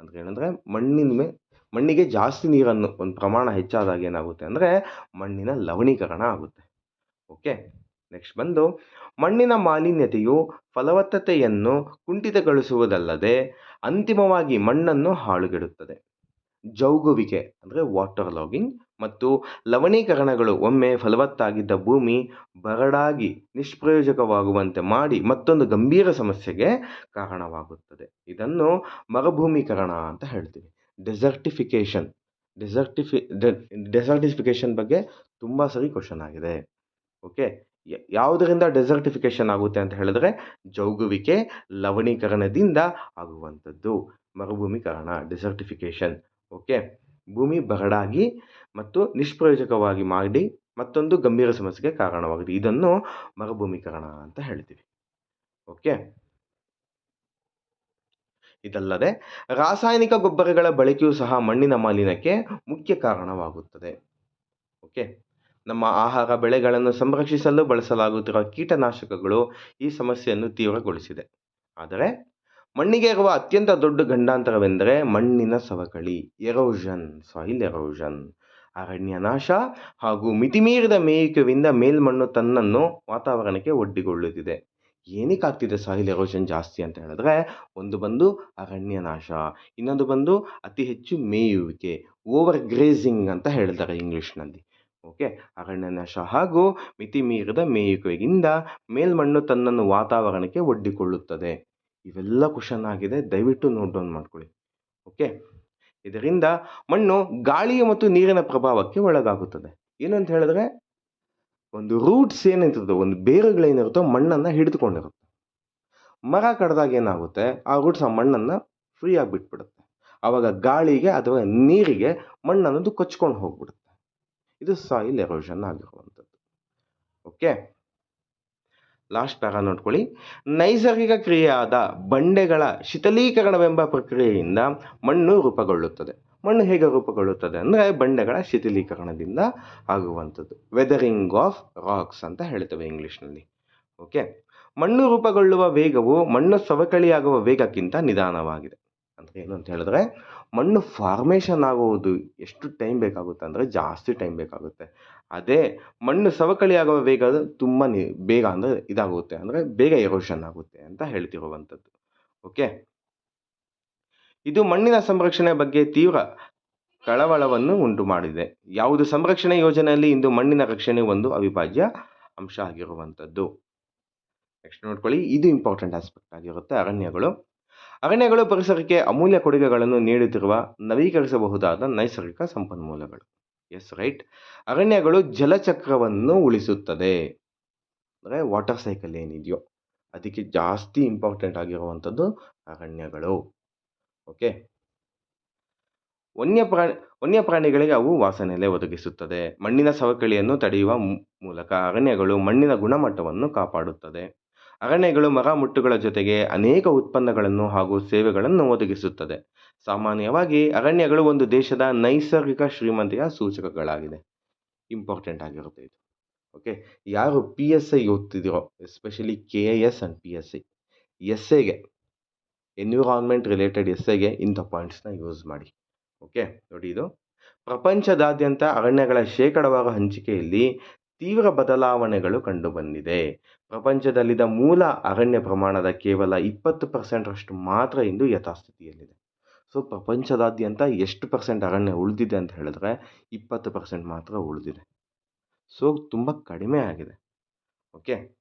ಅಂದರೆ ಏನಂದರೆ, ಮಣ್ಣಿನ ಮೇ, ಮಣ್ಣಿಗೆ ಜಾಸ್ತಿ ನೀರನ್ನು, ಒಂದು ಪ್ರಮಾಣ ಹೆಚ್ಚಾದಾಗ ಏನಾಗುತ್ತೆ ಅಂದರೆ ಮಣ್ಣಿನ ಲವಣೀಕರಣ ಆಗುತ್ತೆ. ಓಕೆ ನೆಕ್ಸ್ಟ್ ಬಂದು ಮಣ್ಣಿನ ಮಾಲಿನ್ಯತೆಯು ಫಲವತ್ತತೆಯನ್ನು ಕುಂಠಿತಗೊಳಿಸುವುದಲ್ಲದೆ ಅಂತಿಮವಾಗಿ ಮಣ್ಣನ್ನು ಹಾಳುಗೆಡುತ್ತದೆ. ಜೌಗುವಿಕೆ ಅಂದರೆ ವಾಟರ್ ಲಾಗಿಂಗ್ ಮತ್ತು ಲವಣೀಕರಣಗಳು ಒಮ್ಮೆ ಫಲವತ್ತಾಗಿದ್ದ ಭೂಮಿ ಬರಡಾಗಿ ನಿಷ್ಪ್ರಯೋಜಕವಾಗುವಂತೆ ಮಾಡಿ ಮತ್ತೊಂದು ಗಂಭೀರ ಸಮಸ್ಯೆಗೆ ಕಾರಣವಾಗುತ್ತದೆ. ಇದನ್ನು ಮರುಭೂಮೀಕರಣ ಅಂತ ಹೇಳ್ತೀವಿ. ಡೆಸರ್ಟಿಫಿಕೇಷನ್ ಡೆಸರ್ಟಿಫಿ ಡೆಸರ್ಟಿಫಿಕೇಷನ್ ಬಗ್ಗೆ ತುಂಬ ಸರಿ ಕ್ವಶನ್ ಆಗಿದೆ. ಓಕೆ? ಯಾವುದರಿಂದ ಡೆಸರ್ಟಿಫಿಕೇಷನ್ ಆಗುತ್ತೆ ಅಂತ ಹೇಳಿದ್ರೆ ಜೌಗುವಿಕೆ ಲವಣೀಕರಣದಿಂದ ಆಗುವಂಥದ್ದು. ಮರುಭೂಮೀಕರಣ ಡೆಸರ್ಟಿಫಿಕೇಶನ್ ಓಕೆ? ಭೂಮಿ ಬರಡಾಗಿ ಮತ್ತು ನಿಷ್ಪ್ರಯೋಜಕವಾಗಿ ಮಾಡಿ ಮತ್ತೊಂದು ಗಂಭೀರ ಸಮಸ್ಯೆಗೆ ಕಾರಣವಾಗಿದೆ. ಇದನ್ನು ಮರುಭೂಮೀಕರಣ ಅಂತ ಹೇಳ್ತೀವಿ. ಓಕೆ? ಇದಲ್ಲದೆ ರಾಸಾಯನಿಕ ಗೊಬ್ಬರಗಳ ಬಳಕೆಯೂ ಸಹ ಮಣ್ಣಿನ ಮಾಲಿನ್ಯಕ್ಕೆ ಮುಖ್ಯ ಕಾರಣವಾಗುತ್ತದೆ. ಓಕೆ? ನಮ್ಮ ಆಹಾರ ಬೆಳೆಗಳನ್ನು ಸಂರಕ್ಷಿಸಲು ಬಳಸಲಾಗುತ್ತಿರುವ ಕೀಟನಾಶಕಗಳು ಈ ಸಮಸ್ಯೆಯನ್ನು ತೀವ್ರಗೊಳಿಸಿದೆ. ಆದರೆ ಮಣ್ಣಿಗೆ ಇರುವ ಅತ್ಯಂತ ದೊಡ್ಡ ಗಂಡಾಂತರವೆಂದರೆ ಮಣ್ಣಿನ ಸವಕಳಿ ಎರೋಷನ್ ಸಾಯಿಲ್ ಎರೋಷನ್ ಅರಣ್ಯ ನಾಶ ಹಾಗೂ ಮಿತಿಮೀರಿದ ಮೇಯಿಕೆಯಿಂದ ಮೇಲ್ಮಣ್ಣು ತನ್ನನ್ನು ವಾತಾವರಣಕ್ಕೆ ಒಡ್ಡಿಕೊಳ್ಳುತ್ತಿದೆ. ಏನಕ್ಕೆ ಆಗ್ತಿದೆ ಸಾಯಿಲ್ ಎರೋಷನ್ ಜಾಸ್ತಿ ಅಂತ ಹೇಳಿದ್ರೆ ಒಂದು ಬಂದು ಅರಣ್ಯ ನಾಶ ಇನ್ನೊಂದು ಬಂದು ಅತಿ ಹೆಚ್ಚು ಮೇಯುವಿಕೆ ಓವರ್ ಗ್ರೇಸಿಂಗ್ ಅಂತ ಹೇಳ್ತಾರೆ ಇಂಗ್ಲೀಷ್ನಲ್ಲಿ ಓಕೆ? ಅರಣ್ಯನಾಶ ಹಾಗೂ ಮಿತಿಮೀರಿದ ಮೇಯುವಿಕೆಯಿಂದ ಮೇಲ್ಮಣ್ಣು ತನ್ನನ್ನು ವಾತಾವರಣಕ್ಕೆ ಒಡ್ಡಿಕೊಳ್ಳುತ್ತದೆ. ಇವೆಲ್ಲ ಕ್ವಶನ್ ಆಗಿದೆ, ದಯವಿಟ್ಟು ನೋಟ್ ಡೌನ್ ಮಾಡ್ಕೊಳ್ಳಿ. ಓಕೆ? ಇದರಿಂದ ಮಣ್ಣು ಗಾಳಿಯ ಮತ್ತು ನೀರಿನ ಪ್ರಭಾವಕ್ಕೆ ಒಳಗಾಗುತ್ತದೆ. ಏನಂತ ಹೇಳಿದ್ರೆ, ಒಂದು ರೂಟ್ಸ್ ಏನಿರ್ತದೋ, ಒಂದು ಬೇರುಗಳೇನಿರುತ್ತೋ ಮಣ್ಣನ್ನು ಹಿಡಿದುಕೊಂಡಿರುತ್ತೆ. ಮರ ಕಡ್ದಾಗ ಏನಾಗುತ್ತೆ, ಆ ರೂಟ್ಸ್ ಆ ಮಣ್ಣನ್ನು ಫ್ರೀ ಬಿಟ್ಬಿಡುತ್ತೆ. ಆವಾಗ ಗಾಳಿಗೆ ಅಥವಾ ನೀರಿಗೆ ಮಣ್ಣನ್ನು ಕೊಚ್ಕೊಂಡು ಹೋಗ್ಬಿಡುತ್ತೆ. ಇದು ಸಾಯಿಲ್ ಎರೋಷನ್ ಆಗಿರುವಂಥದ್ದು. ಓಕೆ ಲಾಸ್ಟ್ ಪ್ಯಾರ ನೋಡ್ಕೊಳ್ಳಿ. ನೈಸರ್ಗಿಕ ಕ್ರಿಯೆಯಾದ ಬಂಡೆಗಳ ಶಿಥಲೀಕರಣವೆಂಬ ಪ್ರಕ್ರಿಯೆಯಿಂದ ಮಣ್ಣು ರೂಪುಗೊಳ್ಳುತ್ತದೆ. ಮಣ್ಣು ಹೇಗೆ ರೂಪುಗೊಳ್ಳುತ್ತದೆ ಅಂದರೆ ಬಂಡೆಗಳ ಶಿಥಿಲೀಕರಣದಿಂದ ಆಗುವಂಥದ್ದು. ವೆದರಿಂಗ್ ಆಫ್ ರಾಕ್ಸ್ ಅಂತ ಹೇಳ್ತೇವೆ ಇಂಗ್ಲೀಷ್ನಲ್ಲಿ. ಓಕೆ ಮಣ್ಣು ರೂಪುಗೊಳ್ಳುವ ವೇಗವು ಮಣ್ಣು ಸವಕಳಿಯಾಗುವ ವೇಗಕ್ಕಿಂತ ನಿಧಾನವಾಗಿದೆ. ಅಂದರೆ ಏನು ಅಂತ ಹೇಳಿದ್ರೆ ಮಣ್ಣು ಫಾರ್ಮೇಷನ್ ಆಗುವುದು ಎಷ್ಟು ಟೈಮ್ ಬೇಕಾಗುತ್ತೆ ಅಂದರೆ ಜಾಸ್ತಿ ಟೈಮ್ ಬೇಕಾಗುತ್ತೆ. ಅದೇ ಮಣ್ಣು ಸವಕಳಿ ಆಗುವ ವೇಗ ತುಂಬ ಬೇಗ ಅಂದರೆ ಇದಾಗುತ್ತೆ ಅಂದರೆ ಬೇಗ ಎರೋಷನ್ ಆಗುತ್ತೆ ಅಂತ ಹೇಳ್ತಿರುವಂಥದ್ದು. ಓಕೆ ಇದು ಮಣ್ಣಿನ ಸಂರಕ್ಷಣೆ ಬಗ್ಗೆ ತೀವ್ರ ಕಳವಳವನ್ನು ಉಂಟು ಮಾಡಿದೆ. ಯಾವುದು ಸಂರಕ್ಷಣೆ ಯೋಜನೆಯಲ್ಲಿ ಇಂದು ಮಣ್ಣಿನ ರಕ್ಷಣೆ ಒಂದು ಅವಿಭಾಜ್ಯ ಅಂಶ ಆಗಿರುವಂಥದ್ದು. ನೆಕ್ಸ್ಟ್ ನೋಡ್ಕೊಳ್ಳಿ. ಇದು ಇಂಪಾರ್ಟೆಂಟ್ ಆಸ್ಪೆಕ್ಟ್ ಆಗಿರುತ್ತೆ ಅರಣ್ಯಗಳು. ಅರಣ್ಯಗಳು ಪರಿಸರಕ್ಕೆ ಅಮೂಲ್ಯ ಕೊಡುಗೆಗಳನ್ನು ನೀಡುತ್ತಿರುವ ನವೀಕರಿಸಬಹುದಾದ ನೈಸರ್ಗಿಕ ಸಂಪನ್ಮೂಲಗಳು. ಎಸ್ ರೈಟ್ ಅರಣ್ಯಗಳು ಜಲಚಕ್ರವನ್ನು ಉಳಿಸುತ್ತದೆ. ಅಂದರೆ ವಾಟರ್ ಸೈಕಲ್ ಏನಿದೆಯೋ, ಅದಕ್ಕೆ ಜಾಸ್ತಿ ಇಂಪಾರ್ಟೆಂಟ್ ಆಗಿರುವಂಥದ್ದು ಅರಣ್ಯಗಳು. ಓಕೆ ವನ್ಯಪ್ರಾಣಿ ವನ್ಯಪ್ರಾಣಿಗಳಿಗೆ ಅವು ವಾಸನೆಲೆ ಒದಗಿಸುತ್ತದೆ. ಮಣ್ಣಿನ ಸವಕಳಿಯನ್ನು ತಡೆಯುವ ಮೂಲಕ ಅರಣ್ಯಗಳು ಮಣ್ಣಿನ ಗುಣಮಟ್ಟವನ್ನು ಕಾಪಾಡುತ್ತದೆ. ಅರಣ್ಯಗಳು ಮರ ಮುಟ್ಟುಗಳ ಜೊತೆಗೆ ಅನೇಕ ಉತ್ಪನ್ನಗಳನ್ನು ಹಾಗೂ ಸೇವೆಗಳನ್ನು ಒದಗಿಸುತ್ತದೆ. ಸಾಮಾನ್ಯವಾಗಿ ಅರಣ್ಯಗಳು ಒಂದು ದೇಶದ ನೈಸರ್ಗಿಕ ಶ್ರೀಮಂತಿಯ ಸೂಚಕಗಳಾಗಿದೆ ಇಂಪಾರ್ಟೆಂಟ್ ಆಗಿರುತ್ತೆ ಇದು. ಓಕೆ? ಯಾರು P S I ಓದ್ತಿದ್ದೀರೋ especially K A S and P S I, S ಎಗೆ, ಎನ್ವಿರಾನ್ಮೆಂಟ್ ರಿಲೇಟೆಡ್ ಎಸ್ ಎಗೆ ಇಂಥ ಪಾಯಿಂಟ್ಸ್ನ ಯೂಸ್ ಮಾಡಿ. ಓಕೆ? ನೋಡಿ ಇದು. ಪ್ರಪಂಚದಾದ್ಯಂತ ಅರಣ್ಯಗಳ ಶೇಕಡವಾರು ಹಂಚಿಕೆಯಲ್ಲಿ ತೀವ್ರ ಬದಲಾವಣೆಗಳು ಕಂಡುಬಂದಿದೆ ಪ್ರಪಂಚದಲ್ಲಿದ್ದ ಮೂಲ ಅರಣ್ಯ ಪ್ರಮಾಣದ ಕೇವಲ ಇಪ್ಪತ್ತು ಪರ್ಸೆಂಟರಷ್ಟು ಮಾತ್ರ ಇಂದು ಯಥಾಸ್ಥಿತಿಯಲ್ಲಿದೆ. ಸೊ, ಪ್ರಪಂಚದಾದ್ಯಂತ ಎಷ್ಟು ಪರ್ಸೆಂಟ್ ಅರಣ್ಯ ಉಳಿದಿದೆ ಅಂತ ಹೇಳಿದ್ರೆ ಇಪ್ಪತ್ತು ಪರ್ಸೆಂಟ್ ಮಾತ್ರ ಉಳಿದಿದೆ. ಸೊ, ತುಂಬ ಕಡಿಮೆ ಆಗಿದೆ. ಓಕೆ?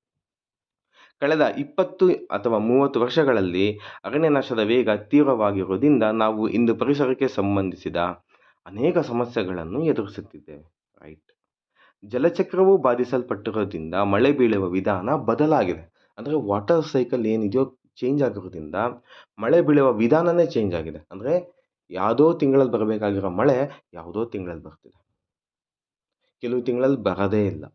ಕಳೆದ ಇಪ್ಪತ್ತು ಅಥವಾ ಮೂವತ್ತು ವರ್ಷಗಳಲ್ಲಿ ಅರಣ್ಯ ನಾಶದ ವೇಗ ತೀವ್ರವಾಗಿರುವುದರಿಂದ ನಾವು ಇಂದು ಪರಿಸರಕ್ಕೆ ಸಂಬಂಧಿಸಿದ ಅನೇಕ ಸಮಸ್ಯೆಗಳನ್ನು ಎದುರಿಸುತ್ತಿದ್ದೇವೆ. ರೈಟ್? ಜಲಚಕ್ರವು ಬಾಧಿಸಲ್ಪಟ್ಟಿರೋದ್ರಿಂದ ಮಳೆ ಬೀಳುವ ವಿಧಾನ ಬದಲಾಗಿದೆ. ಅಂದರೆ ವಾಟರ್ ಸೈಕಲ್ ಏನಿದೆಯೋ ಚೇಂಜ್ ಆಗಿರೋದ್ರಿಂದ ಮಳೆ ಬೀಳುವ ವಿಧಾನನೇ ಚೇಂಜ್ ಆಗಿದೆ. ಅಂದರೆ ಯಾವುದೋ ತಿಂಗಳಲ್ಲಿ ಬರಬೇಕಾಗಿರೋ ಮಳೆ ಯಾವುದೋ ತಿಂಗಳಲ್ಲಿ ಬರ್ತಿದೆ. ಕೆಲವು ತಿಂಗಳಲ್ಲಿ ಬರೋದೇ ಇಲ್ಲ.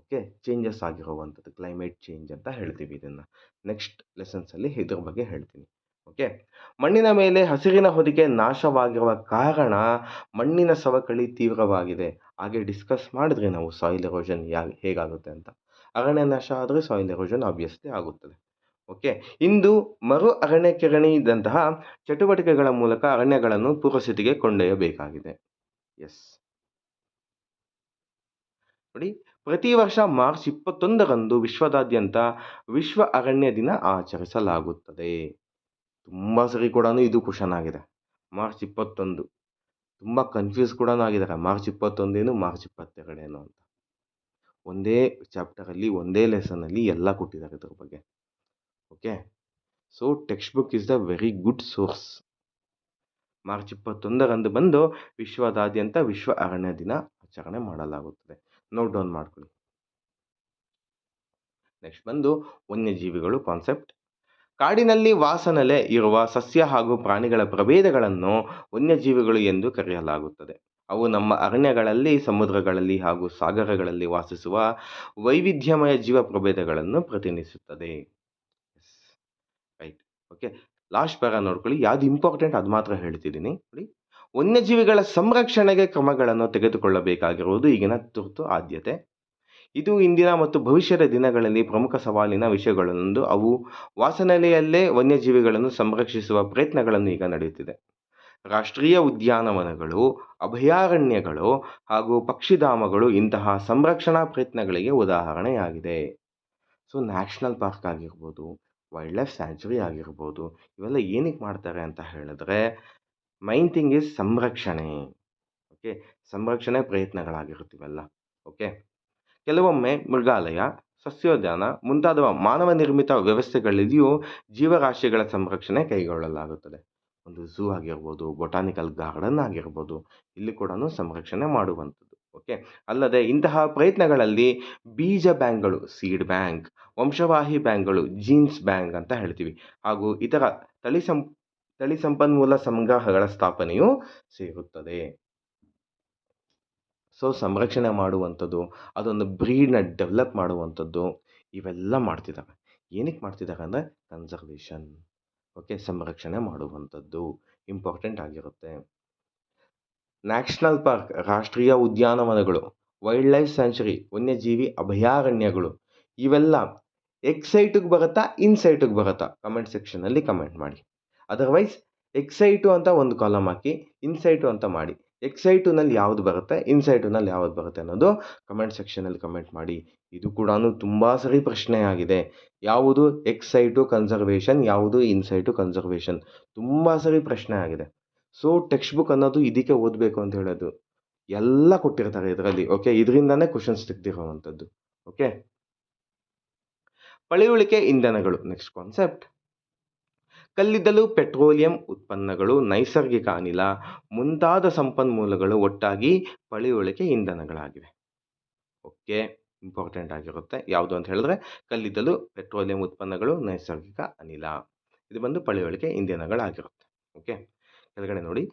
ಓಕೆ ಚೇಂಜಸ್ ಆಗಿರುವಂಥದ್ದು ಕ್ಲೈಮೇಟ್ ಚೇಂಜ್ ಅಂತ ಹೇಳ್ತೀವಿ ಇದನ್ನು. ನೆಕ್ಸ್ಟ್ ಲೆಸನ್ಸಲ್ಲಿ ಇದ್ರ ಬಗ್ಗೆ ಹೇಳ್ತೀನಿ. ಓಕೆ ಮಣ್ಣಿನ ಮೇಲೆ ಹಸಿರಿನ ಹೊದಿಕೆ ನಾಶವಾಗಿರುವ ಕಾರಣ ಮಣ್ಣಿನ ಸವಕಳಿ ತೀವ್ರವಾಗಿದೆ. ಹಾಗೆ ಡಿಸ್ಕಸ್ ಮಾಡಿದ್ರೆ ನಾವು ಸಾಯಿಲ್ ಎರೋಷನ್ ಯಾವ ಹೇಗಾಗುತ್ತೆ ಅಂತ. ಅರಣ್ಯ ನಾಶ ಆದರೆ ಸಾಯಿಲ್ ಎರೋಷನ್ ಆಬ್ವಿಯಸ್ಲಿ ಆಗುತ್ತದೆ. ಓಕೆ ಇಂದು ಮರು ಅರಣ್ಯೀಕರಣದಂತಹ ಚಟುವಟಿಕೆಗಳ ಮೂಲಕ ಅರಣ್ಯಗಳನ್ನು ಪೂರ್ವಸ್ಥಿತಿಗೆ ಕೊಂಡೊಯ್ಯಬೇಕಾಗಿದೆ. ಎಸ್ ನೋಡಿ, ಪ್ರತಿ ವರ್ಷ ಮಾರ್ಚ್ ಇಪ್ಪತ್ತೊಂದರಂದು ವಿಶ್ವದಾದ್ಯಂತ ವಿಶ್ವ ಅರಣ್ಯ ದಿನ ಆಚರಿಸಲಾಗುತ್ತದೆ. ತುಂಬ ಸರಿ ಕೂಡ ಇದು ಕ್ವಶನ್ ಆಗಿದೆ. ಮಾರ್ಚ್ ಇಪ್ಪತ್ತೊಂದು. ತುಂಬ ಕನ್ಫ್ಯೂಸ್ ಕೂಡ ಆಗಿದ್ದಾರೆ. ಮಾರ್ಚ್ ಇಪ್ಪತ್ತೊಂದೇನು, ಮಾರ್ಚ್ ಇಪ್ಪತ್ತೆರಡೇನು ಅಂತ. ಒಂದೇ ಚಾಪ್ಟರಲ್ಲಿ, ಒಂದೇ ಲೆಸನಲ್ಲಿ ಎಲ್ಲ ಕೊಟ್ಟಿದ್ದಾರೆ ಇದ್ರ ಬಗ್ಗೆ. Okay so text book is the very good source March ಇಪ್ಪತ್ತೊಂದರಂದು ಬಂದು ವಿಶ್ವದಾದ್ಯಂತ ವಿಶ್ವ ಅರಣ್ಯ ದಿನ ಆಚರಣೆ ಮಾಡಲಾಗುತ್ತದೆ. ನೋಟ್ ಡೌನ್ ಮಾಡ್ಕೊಳ್ಳಿ. ನೆಕ್ಸ್ಟ್ ಬಂದು ವನ್ಯಜೀವಿಗಳು ಕಾನ್ಸೆಪ್ಟ್ ಕಾಡಿನಲ್ಲಿ ವಾಸನೆಲೆ ಇರುವ ಸಸ್ಯ ಹಾಗೂ ಪ್ರಾಣಿಗಳ ಪ್ರಭೇದಗಳನ್ನು ವನ್ಯಜೀವಿಗಳು ಎಂದು ಕರೆಯಲಾಗುತ್ತದೆ. ಅವು ನಮ್ಮ ಅರಣ್ಯಗಳಲ್ಲಿ, ಸಮುದ್ರಗಳಲ್ಲಿ ಹಾಗೂ ಸಾಗರಗಳಲ್ಲಿ ವಾಸಿಸುವ ವೈವಿಧ್ಯಮಯ ಜೀವ ಪ್ರಭೇದಗಳನ್ನು ಪ್ರತಿನಿಧಿಸುತ್ತದೆ. ರೈಟ್ ಓಕೆ ಲಾಸ್ಟ್ ಪ್ಯಾರ ನೋಡ್ಕೊಳ್ಳಿ. ಯಾವ್ದು ಇಂಪಾರ್ಟೆಂಟ್ ಅದು ಮಾತ್ರ ಹೇಳ್ತಿದ್ದೀನಿ. ನೋಡಿ ವನ್ಯಜೀವಿಗಳ ಸಂರಕ್ಷಣೆಗೆ ಕ್ರಮಗಳನ್ನು ತೆಗೆದುಕೊಳ್ಳಬೇಕಾಗಿರುವುದು ಈಗಿನ ತುರ್ತು ಆದ್ಯತೆ. ಇದು ಇಂದಿನ ಮತ್ತು ಭವಿಷ್ಯದ ದಿನಗಳಲ್ಲಿ ಪ್ರಮುಖ ಸವಾಲಿನ ವಿಷಯಗಳನ್ನೊಂದು ಅವು ವಾಸನೆಲೆಯಲ್ಲೇ ವನ್ಯಜೀವಿಗಳನ್ನು ಸಂರಕ್ಷಿಸುವ ಪ್ರಯತ್ನಗಳನ್ನು ಈಗ ನಡೆಯುತ್ತಿದೆ. ರಾಷ್ಟ್ರೀಯ ಉದ್ಯಾನವನಗಳು, ಅಭಯಾರಣ್ಯಗಳು ಹಾಗೂ ಪಕ್ಷಿಧಾಮಗಳು ಇಂತಹ ಸಂರಕ್ಷಣಾ ಪ್ರಯತ್ನಗಳಿಗೆ ಉದಾಹರಣೆಯಾಗಿದೆ. ಸೊ, ನ್ಯಾಷನಲ್ ಪಾರ್ಕ್ ಆಗಿರ್ಬೋದು ವೈಲ್ಡ್ ಲೈಫ್ ಸ್ಯಾಂಚುರಿ ಆಗಿರ್ಬೋದು, ಇವೆಲ್ಲ ಏನಕ್ಕೆ ಮಾಡ್ತಾರೆ ಅಂತ ಹೇಳಿದ್ರೆ, ಮೈನ್ ಥಿಂಗ್ ಇಸ್ ಸಂರಕ್ಷಣೆ. ಓಕೆ, ಸಂರಕ್ಷಣೆ ಪ್ರಯತ್ನಗಳಾಗಿರುತ್ತಿವೆಲ್ಲ. ಓಕೆ ಕೆಲವೊಮ್ಮೆ ಮೃಗಾಲಯ, ಸಸ್ಯೋದ್ಯಾನ ಮುಂತಾದ ಮಾನವ ನಿರ್ಮಿತ ವ್ಯವಸ್ಥೆಗಳಲ್ಲಿಯೂ ಜೀವರಾಶಿಗಳ ಸಂರಕ್ಷಣೆ ಕೈಗೊಳ್ಳಲಾಗುತ್ತದೆ. ಒಂದು ಝೂ ಆಗಿರ್ಬೋದು ಬೊಟಾನಿಕಲ್ ಗಾರ್ಡನ್ ಆಗಿರ್ಬೋದು, ಇಲ್ಲಿ ಕೂಡ ಸಂರಕ್ಷಣೆ ಮಾಡುವಂಥದ್ದು ಓಕೆ ಅಲ್ಲದೆ ಇಂತಹ ಪ್ರಯತ್ನಗಳಲ್ಲಿ ಬೀಜ ಬ್ಯಾಂಕ್ಗಳು ಸೀಡ್ ಬ್ಯಾಂಕ್ ವಂಶವಾಹಿ ಬ್ಯಾಂಕ್ಗಳು ಜೀನ್ಸ್ ಬ್ಯಾಂಕ್ ಅಂತ ಹೇಳ್ತೀವಿ. ಹಾಗೂ ಇತರ ತಳಿ ಸಂ ತಳಿ ಸಂಪನ್ಮೂಲ ಸಂಗ್ರಹಗಳ ಸ್ಥಾಪನೆಯು ಸೇರುತ್ತದೆ. ಸೊ, ಸಂರಕ್ಷಣೆ ಮಾಡುವಂಥದ್ದು, ಅದೊಂದು ಬ್ರೀಡ್ನ ಡೆವಲಪ್ ಮಾಡುವಂಥದ್ದು, ಇವೆಲ್ಲ ಮಾಡ್ತಿದ್ದಾರೆ ಏನಕ್ಕೆ ಮಾಡ್ತಿದ್ದಾರೆ ಅಂದರೆ ಕನ್ಸರ್ವೇಷನ್. ಓಕೆ, ಸಂರಕ್ಷಣೆ ಮಾಡುವಂಥದ್ದು ಇಂಪಾರ್ಟೆಂಟ್ ಆಗಿರುತ್ತೆ. ನ್ಯಾಷನಲ್ ಪಾರ್ಕ್, ರಾಷ್ಟ್ರೀಯ ಉದ್ಯಾನವನಗಳು ವೈಲ್ಡ್ ಲೈಫ್ ಸ್ಯಾಂಚುರಿ, ವನ್ಯಜೀವಿ ಅಭಯಾರಣ್ಯಗಳು, ಇವೆಲ್ಲ ಎಕ್ಸೈಟಿಗೆ ಬರುತ್ತಾ, ಇನ್ಸೈಟಿಗೆ ಬರುತ್ತಾ? ಕಮೆಂಟ್ ಸೆಕ್ಷನಲ್ಲಿ ಕಮೆಂಟ್ ಮಾಡಿ. ಅದರ್ವೈಸ್ ಎಕ್ಸೈಟು ಅಂತ ಒಂದು ಕಾಲಮ್ ಹಾಕಿ, ಇನ್ಸೈಟು ಅಂತ ಮಾಡಿ. ಎಕ್ಸೈಟುನಲ್ಲಿ ಯಾವುದು ಬರುತ್ತೆ? ಇನ್ಸೈಟುನಲ್ಲಿ ಯಾವುದು ಬರುತ್ತೆ ಅನ್ನೋದು ಕಮೆಂಟ್ ಸೆಕ್ಷನಲ್ಲಿ ಕಮೆಂಟ್ ಮಾಡಿ. ಇದು ಕೂಡ ತುಂಬ ಸರಿ ಪ್ರಶ್ನೆ ಆಗಿದೆ. ಯಾವುದು ಎಕ್ಸೈಟು ಕನ್ಸರ್ವೇಷನ್ ಯಾವುದು ಇನ್ಸೈಟು ಕನ್ಸರ್ವೇಷನ್ ತುಂಬ ಸರಿ ಪ್ರಶ್ನೆ ಆಗಿದೆ. ಸೊ ಟೆಕ್ಸ್ಟ್ ಬುಕ್ ಅನ್ನೋದು ಇದಕ್ಕೆ ಓದಬೇಕು ಅಂತ ಹೇಳೋದು. ಎಲ್ಲ ಕೊಟ್ಟಿರ್ತಾರೆ ಇದರಲ್ಲಿ ಓಕೆ ಇದರಿಂದನೇ ಕ್ವಶನ್ಸ್ ತೆಗ್ದಿರುವಂಥದ್ದು ಓಕೆ ಪಳೆಯುಳಿಕೆ ಇಂಧನಗಳು ನೆಕ್ಸ್ಟ್ ಕಾನ್ಸೆಪ್ಟ್ ಕಲ್ಲಿದ್ದಲು, ಪೆಟ್ರೋಲಿಯಂ ಉತ್ಪನ್ನಗಳು ನೈಸರ್ಗಿಕ ಅನಿಲ, ಮುಂತಾದ ಸಂಪನ್ಮೂಲಗಳು ಒಟ್ಟಾಗಿ ಪಳೆಯುಳಿಕೆ ಇಂಧನಗಳಾಗಿವೆ. ಓಕೆ, ಇಂಪಾರ್ಟೆಂಟ್ ಆಗಿರುತ್ತೆ. ಯಾವುದು ಅಂತ ಹೇಳಿದ್ರೆ ಕಲ್ಲಿದ್ದಲು, ಪೆಟ್ರೋಲಿಯಂ ಉತ್ಪನ್ನಗಳು ನೈಸರ್ಗಿಕ ಅನಿಲ. ಇದು ಬಂದು ಪಳೆಯುಳಿಕೆ ಇಂಧನಗಳಾಗಿರುತ್ತೆ. ಓಕೆ, ಕೆಳಗಡೆ ನೋಡಿ.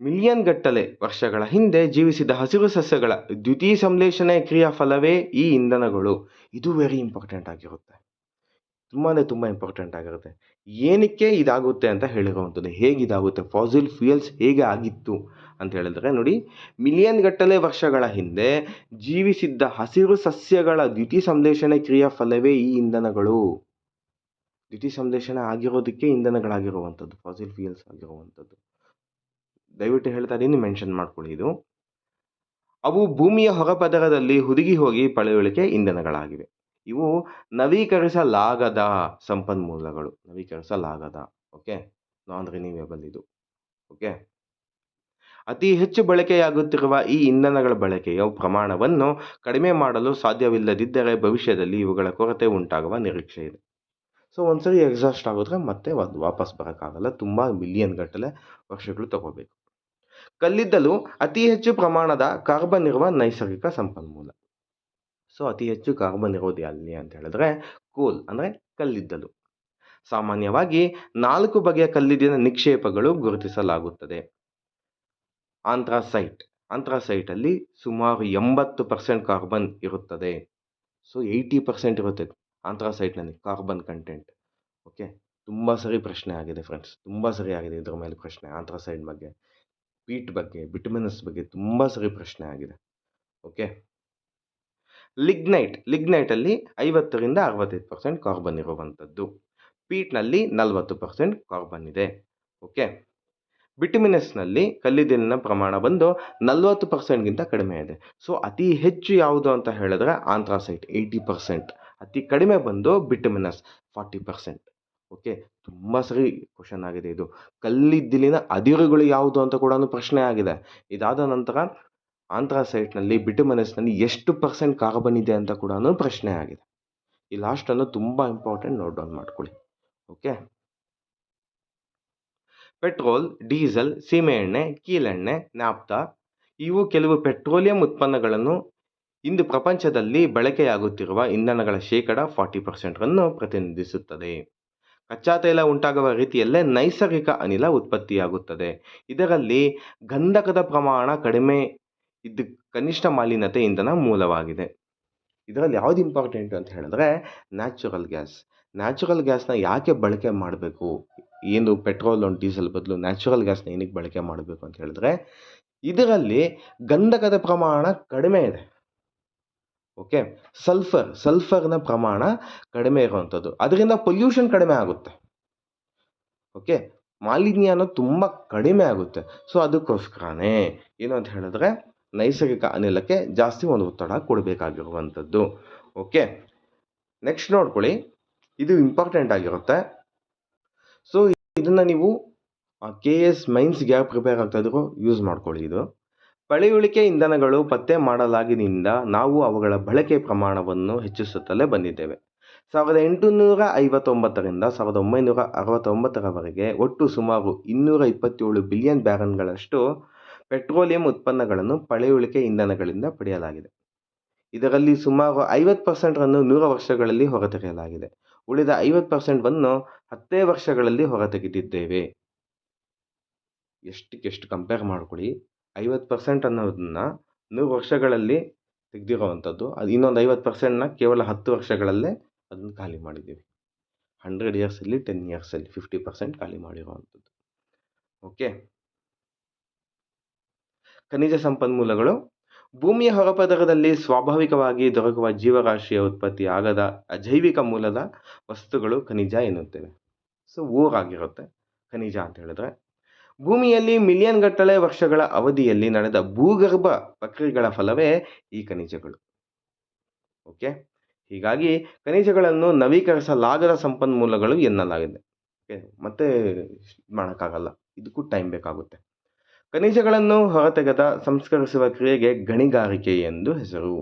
ಮಿಲಿಯನ್ ಗಟ್ಟಲೆ ವರ್ಷಗಳ ಹಿಂದೆ ಜೀವಿಸಿದ ಹಸಿರು ಸಸ್ಯಗಳ ದ್ವಿತೀಯ ಸಂಶ್ಲೇಷಣೆ ಕ್ರಿಯಾ ಫಲವೇ ಈ ಇಂಧನಗಳು. ಇದು ವೆರಿ ಇಂಪಾರ್ಟೆಂಟ್ ಆಗಿರುತ್ತೆ. ತುಂಬಾ ತುಂಬ ಇಂಪಾರ್ಟೆಂಟ್ ಆಗಿರುತ್ತೆ. ಏನಕ್ಕೆ ಇದಾಗುತ್ತೆ ಅಂತ ಹೇಳಿರುವಂಥದ್ದು ಹೇಗೆ ಇದಾಗುತ್ತೆ ಫಾಸಿಲ್ ಫ್ಯೂಯಲ್ಸ್ ಹೇಗೆ ಆಗಿತ್ತು ಅಂತ ಹೇಳಿದ್ರೆ ನೋಡಿ ಮಿಲಿಯನ್ ಗಟ್ಟಲೆ ವರ್ಷಗಳ ಹಿಂದೆ ಜೀವಿಸಿದ್ದ ಹಸಿರು ಸಸ್ಯಗಳ ದ್ವಿತೀಯ ಸಂಶ್ಲೇಷಣೆ ಕ್ರಿಯಾ ಫಲವೇ ಈ ಇಂಧನಗಳು. ದ್ಯುತಿ ಸಂಶ್ಲೇಷಣೆ ಆಗಿರೋದಕ್ಕೆ ಇಂಧನಗಳಾಗಿರುವಂಥದ್ದು ಫಾಸಿಲ್ ಫ್ಯೂಯಲ್ಸ್ ಆಗಿರುವಂಥದ್ದು. ದಯವಿಟ್ಟು ಹೇಳ್ತಾ ಇದ್ದೀನಿ ಮೆನ್ಷನ್ ಮಾಡ್ಕೊಳ್ಳಿ ಇದು. ಅವು ಭೂಮಿಯ ಹೊರಪದರದಲ್ಲಿ ಹುದುಗಿ ಹೋಗಿ ಪಳೆಯುಳಿಕೆ ಇಂಧನಗಳಾಗಿವೆ. ಇವು ನವೀಕರಿಸಲಾಗದ ಸಂಪನ್ಮೂಲಗಳು. ನವೀಕರಿಸಲಾಗದ ಓಕೆ ನಾನ್ ರಿನ್ಯೂವೇಬಲ್ ಇದು ಓಕೆ ಅತಿ ಹೆಚ್ಚು ಬಳಕೆಯಾಗುತ್ತಿರುವ ಈ ಇಂಧನಗಳ ಬಳಕೆಯ ಪ್ರಮಾಣವನ್ನು ಕಡಿಮೆ ಮಾಡಲು ಸಾಧ್ಯವಿಲ್ಲದಿದ್ದರೆ ಭವಿಷ್ಯದಲ್ಲಿ ಇವುಗಳ ಕೊರತೆ ಉಂಟಾಗುವ ನಿರೀಕ್ಷೆ ಇದೆ. ಸೊ ಒಂದ್ಸರಿ ಎಕ್ಸಾಸ್ಟ್ ಆಗಿದ್ರೆ ಮತ್ತೆ ಅದು ವಾಪಸ್ ಬರೋಕ್ಕಾಗಲ್ಲ. ತುಂಬ ಮಿಲಿಯನ್ ಗಟ್ಟಲೆ ವರ್ಷಗಳು ತಗೋಬೇಕು. ಕಲ್ಲಿದ್ದಲು ಅತಿ ಹೆಚ್ಚು ಪ್ರಮಾಣದ ಕಾರ್ಬನ್ ಇರುವ ನೈಸರ್ಗಿಕ ಸಂಪನ್ಮೂಲ. ಸೊ, ಅತಿ ಹೆಚ್ಚು ಕಾರ್ಬನ್ ಇರೋದು ಎಲ್ಲಿ ಅಂತ ಹೇಳಿದ್ರೆ ಕೋಲ್ ಅಂದರೆ ಕಲ್ಲಿದ್ದಲು. ಸಾಮಾನ್ಯವಾಗಿ ನಾಲ್ಕು ಬಗೆಯ ಕಲ್ಲಿದ್ದಿನ ನಿಕ್ಷೇಪಗಳು ಗುರುತಿಸಲಾಗುತ್ತದೆ. ಆಂಥ್ರಾಸೈಟ್. ಆಂಥ್ರಾಸೈಟಲ್ಲಿ ಸುಮಾರು ಎಂಬತ್ತು ಪರ್ಸೆಂಟ್ ಕಾರ್ಬನ್ ಇರುತ್ತದೆ. ಸೊ, ಏಯ್ಟಿ ಪರ್ಸೆಂಟ್ ಇರುತ್ತೆ ಆಂಥ್ರಾಸೈಟ್ನಲ್ಲಿ ಕಾರ್ಬನ್ ಕಂಟೆಂಟ್. ಓಕೆ? ತುಂಬ ಸರಿ ಪ್ರಶ್ನೆ ಆಗಿದೆ ಫ್ರೆಂಡ್ಸ್. ತುಂಬ ಸರಿ ಆಗಿದೆ ಇದ್ರ ಮೇಲೆ ಪ್ರಶ್ನೆ ಆಂಥ್ರಾಸೈಡ್ ಬಗ್ಗೆ. ಪೀಟ್ ಬಗ್ಗೆ, ವಿಟಮಿನ್ಸ್ ಬಗ್ಗೆ ತುಂಬ ಸರಿ ಪ್ರಶ್ನೆ ಆಗಿದೆ. ಓಕೆ? ಲಿಗ್ನೈಟ್ ಲಿಗ್ನೈಟಲ್ಲಿ ಐವತ್ತರಿಂದ ಅರವತ್ತೈದು ಪರ್ಸೆಂಟ್ ಕಾರ್ಬನ್ ಇರುವಂಥದ್ದು ಪೀಟ್ನಲ್ಲಿ ನಲವತ್ತು ಪರ್ಸೆಂಟ್ ಕಾರ್ಬನ್ ಇದೆ. ಓಕೆ ಬಿಟಮಿನಸ್ನಲ್ಲಿ ಕಲ್ಲಿದ್ದಲಿನ ಪ್ರಮಾಣ ಬಂದು ನಲವತ್ತು ಪರ್ಸೆಂಟ್ಗಿಂತ ಕಡಿಮೆ ಇದೆ. ಸೊ ಅತಿ ಹೆಚ್ಚು ಯಾವುದು ಅಂತ ಹೇಳಿದ್ರೆ ಆಂಥ್ರಾಸೈಟ್ ಏಯ್ಟಿ ಪರ್ಸೆಂಟ್ ಅತಿ ಕಡಿಮೆ ಬಂದು ಬಿಟಮಿನಸ್ ಫಾರ್ಟಿ ಪರ್ಸೆಂಟ್ ಓಕೆ ತುಂಬ ಸರಿ ಕ್ವಶನ್ ಆಗಿದೆ ಇದು. ಕಲ್ಲಿದ್ದಿಲಿನ ಅದಿರುಗಳು ಯಾವುದು ಅಂತ ಕೂಡ ಪ್ರಶ್ನೆ ಆಗಿದೆ. ಇದಾದ ನಂತರ ಆಂಥ್ರಾಸೈಟ್ನಲ್ಲಿ ಬಿಟುಮಿನಸ್ನಲ್ಲಿ ಎಷ್ಟು ಪರ್ಸೆಂಟ್ ಕಾರ್ಬನ್ ಇದೆ ಅಂತ ಕೂಡ ಪ್ರಶ್ನೆ ಆಗಿದೆ. ಈ ಲಾಸ್ಟನ್ನು ತುಂಬ ಇಂಪಾರ್ಟೆಂಟ್ ನೋಟ್ ಡೌನ್ ಮಾಡ್ಕೊಳ್ಳಿ. ಓಕೆ ಪೆಟ್ರೋಲ್, ಡೀಸೆಲ್, ಸೀಮೆಎಣ್ಣೆ, ಕೀಲೆಣ್ಣೆ, ನ್ಯಾಪ್ತ ಇವು ಕೆಲವು ಪೆಟ್ರೋಲಿಯಂ ಉತ್ಪನ್ನಗಳನ್ನು ಇಂದು ಪ್ರಪಂಚದಲ್ಲಿ ಬಳಕೆಯಾಗುತ್ತಿರುವ ಇಂಧನಗಳ ಶೇಕಡ ಫಾರ್ಟಿ ಪರ್ಸೆಂಟನ್ನು ಪ್ರತಿನಿಧಿಸುತ್ತದೆ. ಕಚ್ಚಾ ತೈಲ ಉಂಟಾಗುವ ರೀತಿಯಲ್ಲೇ ನೈಸರ್ಗಿಕ ಅನಿಲ ಉತ್ಪತ್ತಿಯಾಗುತ್ತದೆ. ಇದರಲ್ಲಿ ಗಂಧಕದ ಪ್ರಮಾಣ ಕಡಿಮೆ ಇದ್ದು ಕನಿಷ್ಠ ಮಾಲಿನ್ಯತೆ ಇಂಧನ ಮೂಲವಾಗಿದೆ. ಇದರಲ್ಲಿ ಯಾವುದು ಇಂಪಾರ್ಟೆಂಟ್ ಅಂತ ಹೇಳಿದ್ರೆ ನ್ಯಾಚುರಲ್ ಗ್ಯಾಸ್ ನ್ಯಾಚುರಲ್ ಗ್ಯಾಸ್ನ ಯಾಕೆ ಬಳಕೆ ಮಾಡಬೇಕು? ಏನು ಪೆಟ್ರೋಲ್ ಒಂದು ಡೀಸೆಲ್ ಬದಲು ನ್ಯಾಚುರಲ್ ಗ್ಯಾಸ್ನ ಏನಕ್ಕೆ ಬಳಕೆ ಮಾಡಬೇಕು ಅಂತ ಹೇಳಿದ್ರೆ, ಇದರಲ್ಲಿ ಗಂಧಕದ ಪ್ರಮಾಣ ಕಡಿಮೆ ಇದೆ. ಓಕೆ ಸಲ್ಫರ್ ಸಲ್ಫರ್ನ ಪ್ರಮಾಣ ಕಡಿಮೆ ಇರುವಂಥದ್ದು. ಅದರಿಂದ ಪೊಲ್ಯೂಷನ್ ಕಡಿಮೆ ಆಗುತ್ತೆ. ಓಕೆ ಮಾಲಿನ್ಯ ಅನ್ನೋದು ತುಂಬ ಕಡಿಮೆ ಆಗುತ್ತೆ. ಸೊ ಅದಕ್ಕೋಸ್ಕರನೇ, ಏನು ಅಂತ ಹೇಳಿದ್ರೆ ನೈಸರ್ಗಿಕ ಅನಿಲಕ್ಕೆ ಜಾಸ್ತಿ ಒಂದು ಒತ್ತಡ ಕೊಡಬೇಕಾಗಿರುವಂಥದ್ದು. ಓಕೆ ನೆಕ್ಸ್ಟ್ ನೋಡ್ಕೊಳ್ಳಿ. ಇದು ಇಂಪಾರ್ಟೆಂಟ್ ಆಗಿರುತ್ತೆ. ಸೊ ಇದನ್ನು ನೀವು K S mains gap prepare ಆಗ್ತಾ ಇದ್ರು ಯೂಸ್ ಮಾಡ್ಕೊಳ್ಳಿ ಇದು. ಪಳೆಯುಳಿಕೆ ಇಂಧನಗಳು ಪತ್ತೆ ಮಾಡಲಾಗಿನಿಂದ ನಾವು ಅವುಗಳ ಬಳಕೆ ಪ್ರಮಾಣವನ್ನು ಹೆಚ್ಚಿಸುತ್ತಲೇ ಬಂದಿದ್ದೇವೆ. ಸಾವಿರದ ಎಂಟುನೂರ ಐವತ್ತೊಂಬತ್ತರಿಂದ ಸಾವಿರದ ಒಂಬೈನೂರ ಅರವತ್ತೊಂಬತ್ತರವರೆಗೆ ಒಟ್ಟು ಸುಮಾರು ಇನ್ನೂರ ಇಪ್ಪತ್ತೇಳು ಬಿಲಿಯನ್ ಬ್ಯಾರನ್ಗಳಷ್ಟು ಪೆಟ್ರೋಲಿಯಂ ಉತ್ಪನ್ನಗಳನ್ನು ಪಳೆಯುಳಿಕೆ ಇಂಧನಗಳಿಂದ ಪಡೆಯಲಾಗಿದೆ. ಇದರಲ್ಲಿ ಸುಮಾರು ಐವತ್ತು ಪರ್ಸೆಂಟನ್ನು ನೂರು ವರ್ಷಗಳಲ್ಲಿ ಹೊರತೆಗೆಯಲಾಗಿದೆ. ಉಳಿದ ಐವತ್ತು ಪರ್ಸೆಂಟನ್ನು ಹತ್ತೇ ವರ್ಷಗಳಲ್ಲಿ ಹೊರತೆಗೆದಿದ್ದೇವೆ. ಎಷ್ಟಕ್ಕೆಷ್ಟು ಕಂಪೇರ್ ಮಾಡ್ಕೊಳ್ಳಿ. ಐವತ್ತು ಪರ್ಸೆಂಟ್ ಅನ್ನೋದನ್ನು ನೂರು ವರ್ಷಗಳಲ್ಲಿ ತೆಗೆದಿರುವಂಥದ್ದು. ಅದು ಇನ್ನೊಂದು ಐವತ್ತು ಪರ್ಸೆಂಟ್ನ ಕೇವಲ ಹತ್ತು ವರ್ಷಗಳಲ್ಲೇ ಅದನ್ನು ಖಾಲಿ ಮಾಡಿದ್ದೀವಿ. ಹಂಡ್ರೆಡ್ ಇಯರ್ಸಲ್ಲಿ ಟೆನ್ ಇಯರ್ಸಲ್ಲಿ ಫಿಫ್ಟಿ ಪರ್ಸೆಂಟ್ ಖಾಲಿ ಮಾಡಿರುವಂಥದ್ದು. ಓಕೆ? ಖನಿಜ ಸಂಪನ್ಮೂಲಗಳು. ಭೂಮಿಯ ಹೊರಪದರದಲ್ಲಿ ಸ್ವಾಭಾವಿಕವಾಗಿ ದೊರಕುವ ಜೀವರಾಶಿಯ ಉತ್ಪತ್ತಿ ಆಗದ ಅಜೈವಿಕ ಮೂಲದ ವಸ್ತುಗಳು ಖನಿಜ ಎನ್ನುತ್ತೇವೆ. ಸೊ ಊರಾಗಿರುತ್ತೆ ಖನಿಜ ಅಂತ ಹೇಳಿದ್ರೆ. ಭೂಮಿಯಲ್ಲಿ ಮಿಲಿಯನ್ ಗಟ್ಟಲೆ ವರ್ಷಗಳ ಅವಧಿಯಲ್ಲಿ ನಡೆದ ಭೂಗರ್ಭ ಪ್ರಕ್ರಿಯೆಗಳ ಫಲವೇ ಈ ಖನಿಜಗಳು. ಓಕೆ ಹೀಗಾಗಿ ಖನಿಜಗಳನ್ನು ನವೀಕರಿಸಲಾಗದ ಸಂಪನ್ಮೂಲಗಳು ಎನ್ನಲಾಗಿದೆ. ಓಕೆ ಮತ್ತೆ ಮಾಡೋಕ್ಕಾಗಲ್ಲ. ಇದಕ್ಕೂ ಟೈಮ್ ಬೇಕಾಗುತ್ತೆ. ಖನಿಜಗಳನ್ನು ಹೊರತೆಗೆದ ಸಂಸ್ಕರಿಸುವ ಕ್ರಿಯೆಗೆ ಗಣಿಗಾರಿಕೆ ಎಂದು ಹೆಸರು.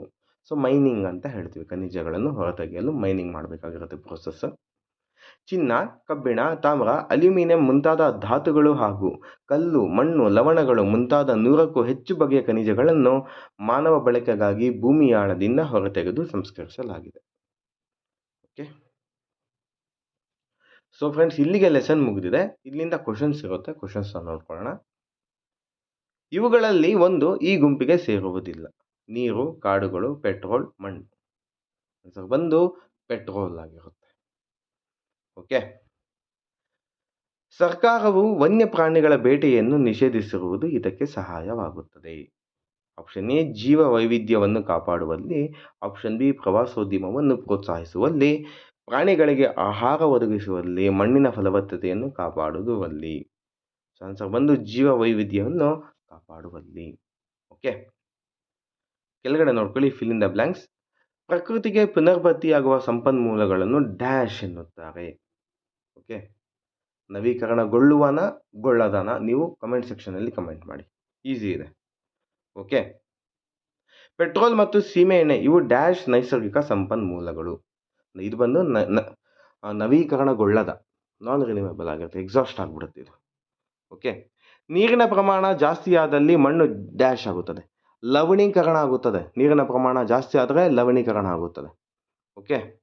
ಸೊ ಮೈನಿಂಗ್ ಅಂತ ಹೇಳ್ತೀವಿ. ಖನಿಜಗಳನ್ನು ಹೊರತೆಗೆಯಲು ಮೈನಿಂಗ್ ಮಾಡಬೇಕಾಗಿರುತ್ತೆ ಪ್ರೊಸೆಸ್ ಚಿನ್ನ, ಕಬ್ಬಿಣ, ತಾಮ್ರ, ಅಲ್ಯೂಮಿನಿಯಂ ಮುಂತಾದ ಧಾತುಗಳು ಹಾಗೂ ಕಲ್ಲು, ಮಣ್ಣು, ಲವಣಗಳು ಮುಂತಾದ ನೂರಕ್ಕೂ ಹೆಚ್ಚು ಬಗೆಯ ಖನಿಜಗಳನ್ನು ಮಾನವ ಬಳಕೆಗಾಗಿ ಭೂಮಿಯಾಳದಿಂದ ಹೊರತೆಗೆದು ಸಂಸ್ಕರಿಸಲಾಗಿದೆ. ಓಕೆ ಸೊ ಫ್ರೆಂಡ್ಸ್ ಇಲ್ಲಿಗೆ ಲೆಸನ್ ಮುಗಿದಿದೆ. ಇಲ್ಲಿಂದ ಕ್ವಶನ್ಸ್ ಇರುತ್ತೆ. ಕ್ವಶನ್ಸ್ ನೋಡ್ಕೊಳ್ಳೋಣ. ಇವುಗಳಲ್ಲಿ ಒಂದು ಈ ಗುಂಪಿಗೆ ಸೇರುವುದಿಲ್ಲ. ನೀರು, ಕಾಡುಗಳು, ಪೆಟ್ರೋಲ್, ಮಣ್ಣು. ಬಂದು ಪೆಟ್ರೋಲ್ ಆಗಿರುತ್ತೆ. ಓಕೆ? ಸರ್ಕಾರವು ವನ್ಯಪ್ರಾಣಿಗಳ ಬೇಟೆಯನ್ನು ನಿಷೇಧಿಸಿರುವುದು ಇದಕ್ಕೆ ಸಹಾಯವಾಗುತ್ತದೆ. ಆಪ್ಷನ್ ಎ ಜೀವ ವೈವಿಧ್ಯವನ್ನು ಕಾಪಾಡುವಲ್ಲಿ. ಆಪ್ಷನ್ ಬಿ, ಪ್ರವಾಸೋದ್ಯಮವನ್ನು ಪ್ರೋತ್ಸಾಹಿಸುವಲ್ಲಿ. ಪ್ರಾಣಿಗಳಿಗೆ ಆಹಾರ ಒದಗಿಸುವಲ್ಲಿ. ಮಣ್ಣಿನ ಫಲವತ್ತತೆಯನ್ನು ಕಾಪಾಡುವಲ್ಲಿ ಆನ್ಸರ್ ಬಂದು ಜೀವ ವೈವಿಧ್ಯವನ್ನು ಕಾಪಾಡುವಲ್ಲಿ. ಓಕೆ ಕೆಳಗಡೆ ನೋಡ್ಕೊಳ್ಳಿ ಫಿಲ್ ಇನ್ ದ ಬ್ಲಾಂಕ್ಸ್ ಪ್ರಕೃತಿಗೆ ಪುನರ್ಭರ್ತಿಯಾಗುವ ಸಂಪನ್ಮೂಲಗಳನ್ನು ಡ್ಯಾಶ್ ಎನ್ನುತ್ತಾರೆ. ಓಕೆ ನವೀಕರಣಗೊಳ್ಳುವನ, ಗೊಳ್ಳದನ ನೀವು ಕಮೆಂಟ್ ಸೆಕ್ಷನಲ್ಲಿ ಕಮೆಂಟ್ ಮಾಡಿ. ಈಸಿ ಇದೆ. ಓಕೆ ಪೆಟ್ರೋಲ್ ಮತ್ತು ಸೀಮೆ ಎಣ್ಣೆ, ಇವು ಡ್ಯಾಶ್ ನೈಸರ್ಗಿಕ ಸಂಪನ್ಮೂಲಗಳು. ಇದು ಬಂದು ನವೀಕರಣಗೊಳ್ಳದ ನಾನ್ ರಿನ್ಯೂವೇಬಲ್ ಆಗಿರುತ್ತೆ ಎಕ್ಸಾಸ್ಟ್ ಆಗಿಬಿಡುತ್ತೆ ಇದು. ಓಕೆ ನೀರಿನ ಪ್ರಮಾಣ ಜಾಸ್ತಿ ಆದಲ್ಲಿ ಮಣ್ಣು ಡ್ಯಾಶ್ ಆಗುತ್ತದೆ. ಲವಣೀಕರಣ ಆಗುತ್ತದೆ. ನೀರಿನ ಪ್ರಮಾಣ ಜಾಸ್ತಿ ಆದರೆ ಲವಣೀಕರಣ ಆಗುತ್ತದೆ. ಓಕೆ?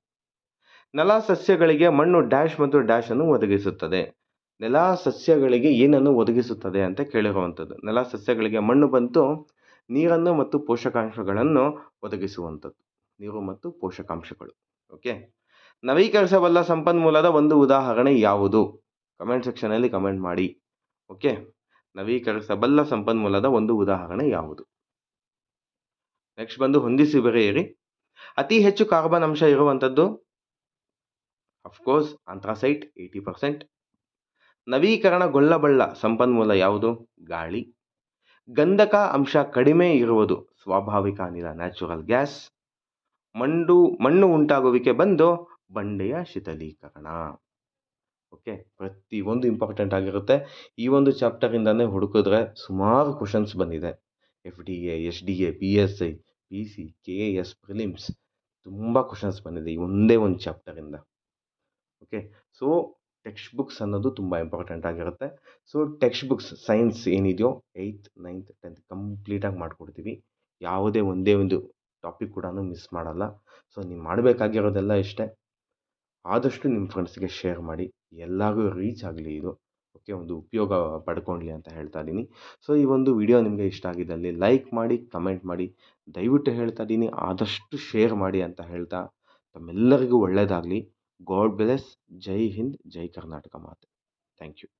ನೆಲ ಸಸ್ಯಗಳಿಗೆ ಮಣ್ಣು ಡ್ಯಾಶ್ ಮತ್ತು ಡ್ಯಾಶ್ ಅನ್ನು ಒದಗಿಸುತ್ತದೆ. ನೆಲ ಸಸ್ಯಗಳಿಗೆ ಏನನ್ನು ಒದಗಿಸುತ್ತದೆ ಅಂತ ಕೇಳಿರುವಂಥದ್ದು. ನೆಲ ಸಸ್ಯಗಳಿಗೆ ಮಣ್ಣು ಬಂತು, ನೀರನ್ನು ಮತ್ತು ಪೋಷಕಾಂಶಗಳನ್ನು ಒದಗಿಸುವಂಥದ್ದು. ನೀರು ಮತ್ತು ಪೋಷಕಾಂಶಗಳು. ಓಕೆ? ನವೀಕರಿಸಬಲ್ಲ ಸಂಪನ್ಮೂಲದ ಒಂದು ಉದಾಹರಣೆ ಯಾವುದು? ಕಮೆಂಟ್ ಸೆಕ್ಷನಲ್ಲಿ ಕಮೆಂಟ್ ಮಾಡಿ. ಓಕೆ? ನವೀಕರಿಸಬಲ್ಲ ಸಂಪನ್ಮೂಲದ ಒಂದು ಉದಾಹರಣೆ ಯಾವುದು? ನೆಕ್ಸ್ಟ್ ಬಂದು ಹೊಂದಿಸಿ ಅತಿ ಹೆಚ್ಚು ಕಾರ್ಬನ್ ಅಂಶ ಇರುವಂಥದ್ದು of course anthracite eighty percent ನವೀಕರಣಗೊಳ್ಳಬಲ್ಲ ಸಂಪನ್ಮೂಲ ಯಾವುದು? ಗಾಳಿ. ಗಂಧಕ ಅಂಶ ಕಡಿಮೆ ಇರುವುದು ಸ್ವಾಭಾವಿಕ ಅನಿಲ ನ್ಯಾಚುರಲ್ ಗ್ಯಾಸ್ ಮಂಡು, ಮಣ್ಣು ಉಂಟಾಗುವಿಕೆ ಬಂದು ಬಂಡೆಯ ಶೀತಲೀಕರಣ. ಓಕೆ ಪ್ರತಿಯೊಂದು ಇಂಪಾರ್ಟೆಂಟ್ ಆಗಿರುತ್ತೆ. ಈ ಒಂದು ಚಾಪ್ಟರಿಂದನೇ ಹುಡುಕಿದ್ರೆ ಸುಮಾರು ಕ್ವಶನ್ಸ್ ಬಂದಿದೆ. F D A S D A P S I P C K A S prelims ತುಂಬ ಕ್ವಶನ್ಸ್ ಬಂದಿದೆ ಈ ಒಂದೇ ಒಂದು ಚಾಪ್ಟರಿಂದ ಓಕೆ ಸೊ ಟೆಕ್ಸ್ಟ್ ಬುಕ್ಸ್ ಅನ್ನೋದು ತುಂಬ ಇಂಪಾರ್ಟೆಂಟ್ ಆಗಿರುತ್ತೆ. ಸೊ ಟೆಕ್ಸ್ಟ್ ಬುಕ್ಸ್ ಸೈನ್ಸ್ ಏನಿದೆಯೋ ಏಯ್ತ್ ನೈನ್ತ್ ಟೆಂತ್ ಕಂಪ್ಲೀಟಾಗಿ ಮಾಡಿಕೊಡ್ತೀವಿ. ಯಾವುದೇ ಒಂದೇ ಒಂದು ಟಾಪಿಕ್ ಕೂಡ ಮಿಸ್ ಮಾಡಲ್ಲ. ಸೊ ನೀವು ಮಾಡಬೇಕಾಗಿರೋದೆಲ್ಲ ಇಷ್ಟೇ. ಆದಷ್ಟು ನಿಮ್ಮ ಫ್ರೆಂಡ್ಸ್ಗೆ ಶೇರ್ ಮಾಡಿ. ಎಲ್ಲರಿಗೂ ರೀಚ್ ಆಗಲಿ ಇದು. ಓಕೆ, ಒಂದು ಉಪಯೋಗ ಪಡ್ಕೊಳ್ಳಿ ಅಂತ ಹೇಳ್ತಾ ಇದ್ದೀನಿ ಸೊ, ಈ ಒಂದು ವಿಡಿಯೋ ನಿಮಗೆ ಇಷ್ಟ ಆಗಿದ್ದಲ್ಲಿ ಲೈಕ್ ಮಾಡಿ, ಕಮೆಂಟ್ ಮಾಡಿ, ದಯವಿಟ್ಟು ಹೇಳ್ತಾ ಇದ್ದೀನಿ ಆದಷ್ಟು ಶೇರ್ ಮಾಡಿ ಅಂತ ಹೇಳ್ತಾ ತಮ್ಮೆಲ್ಲರಿಗೂ ಒಳ್ಳೆಯದಾಗಲಿ ಗಾಡ್ ಬ್ಲೆಸ್. ಜೈ ಹಿಂದ್, ಜೈ ಕರ್ನಾಟಕ ಮಾತೆ. Thank you.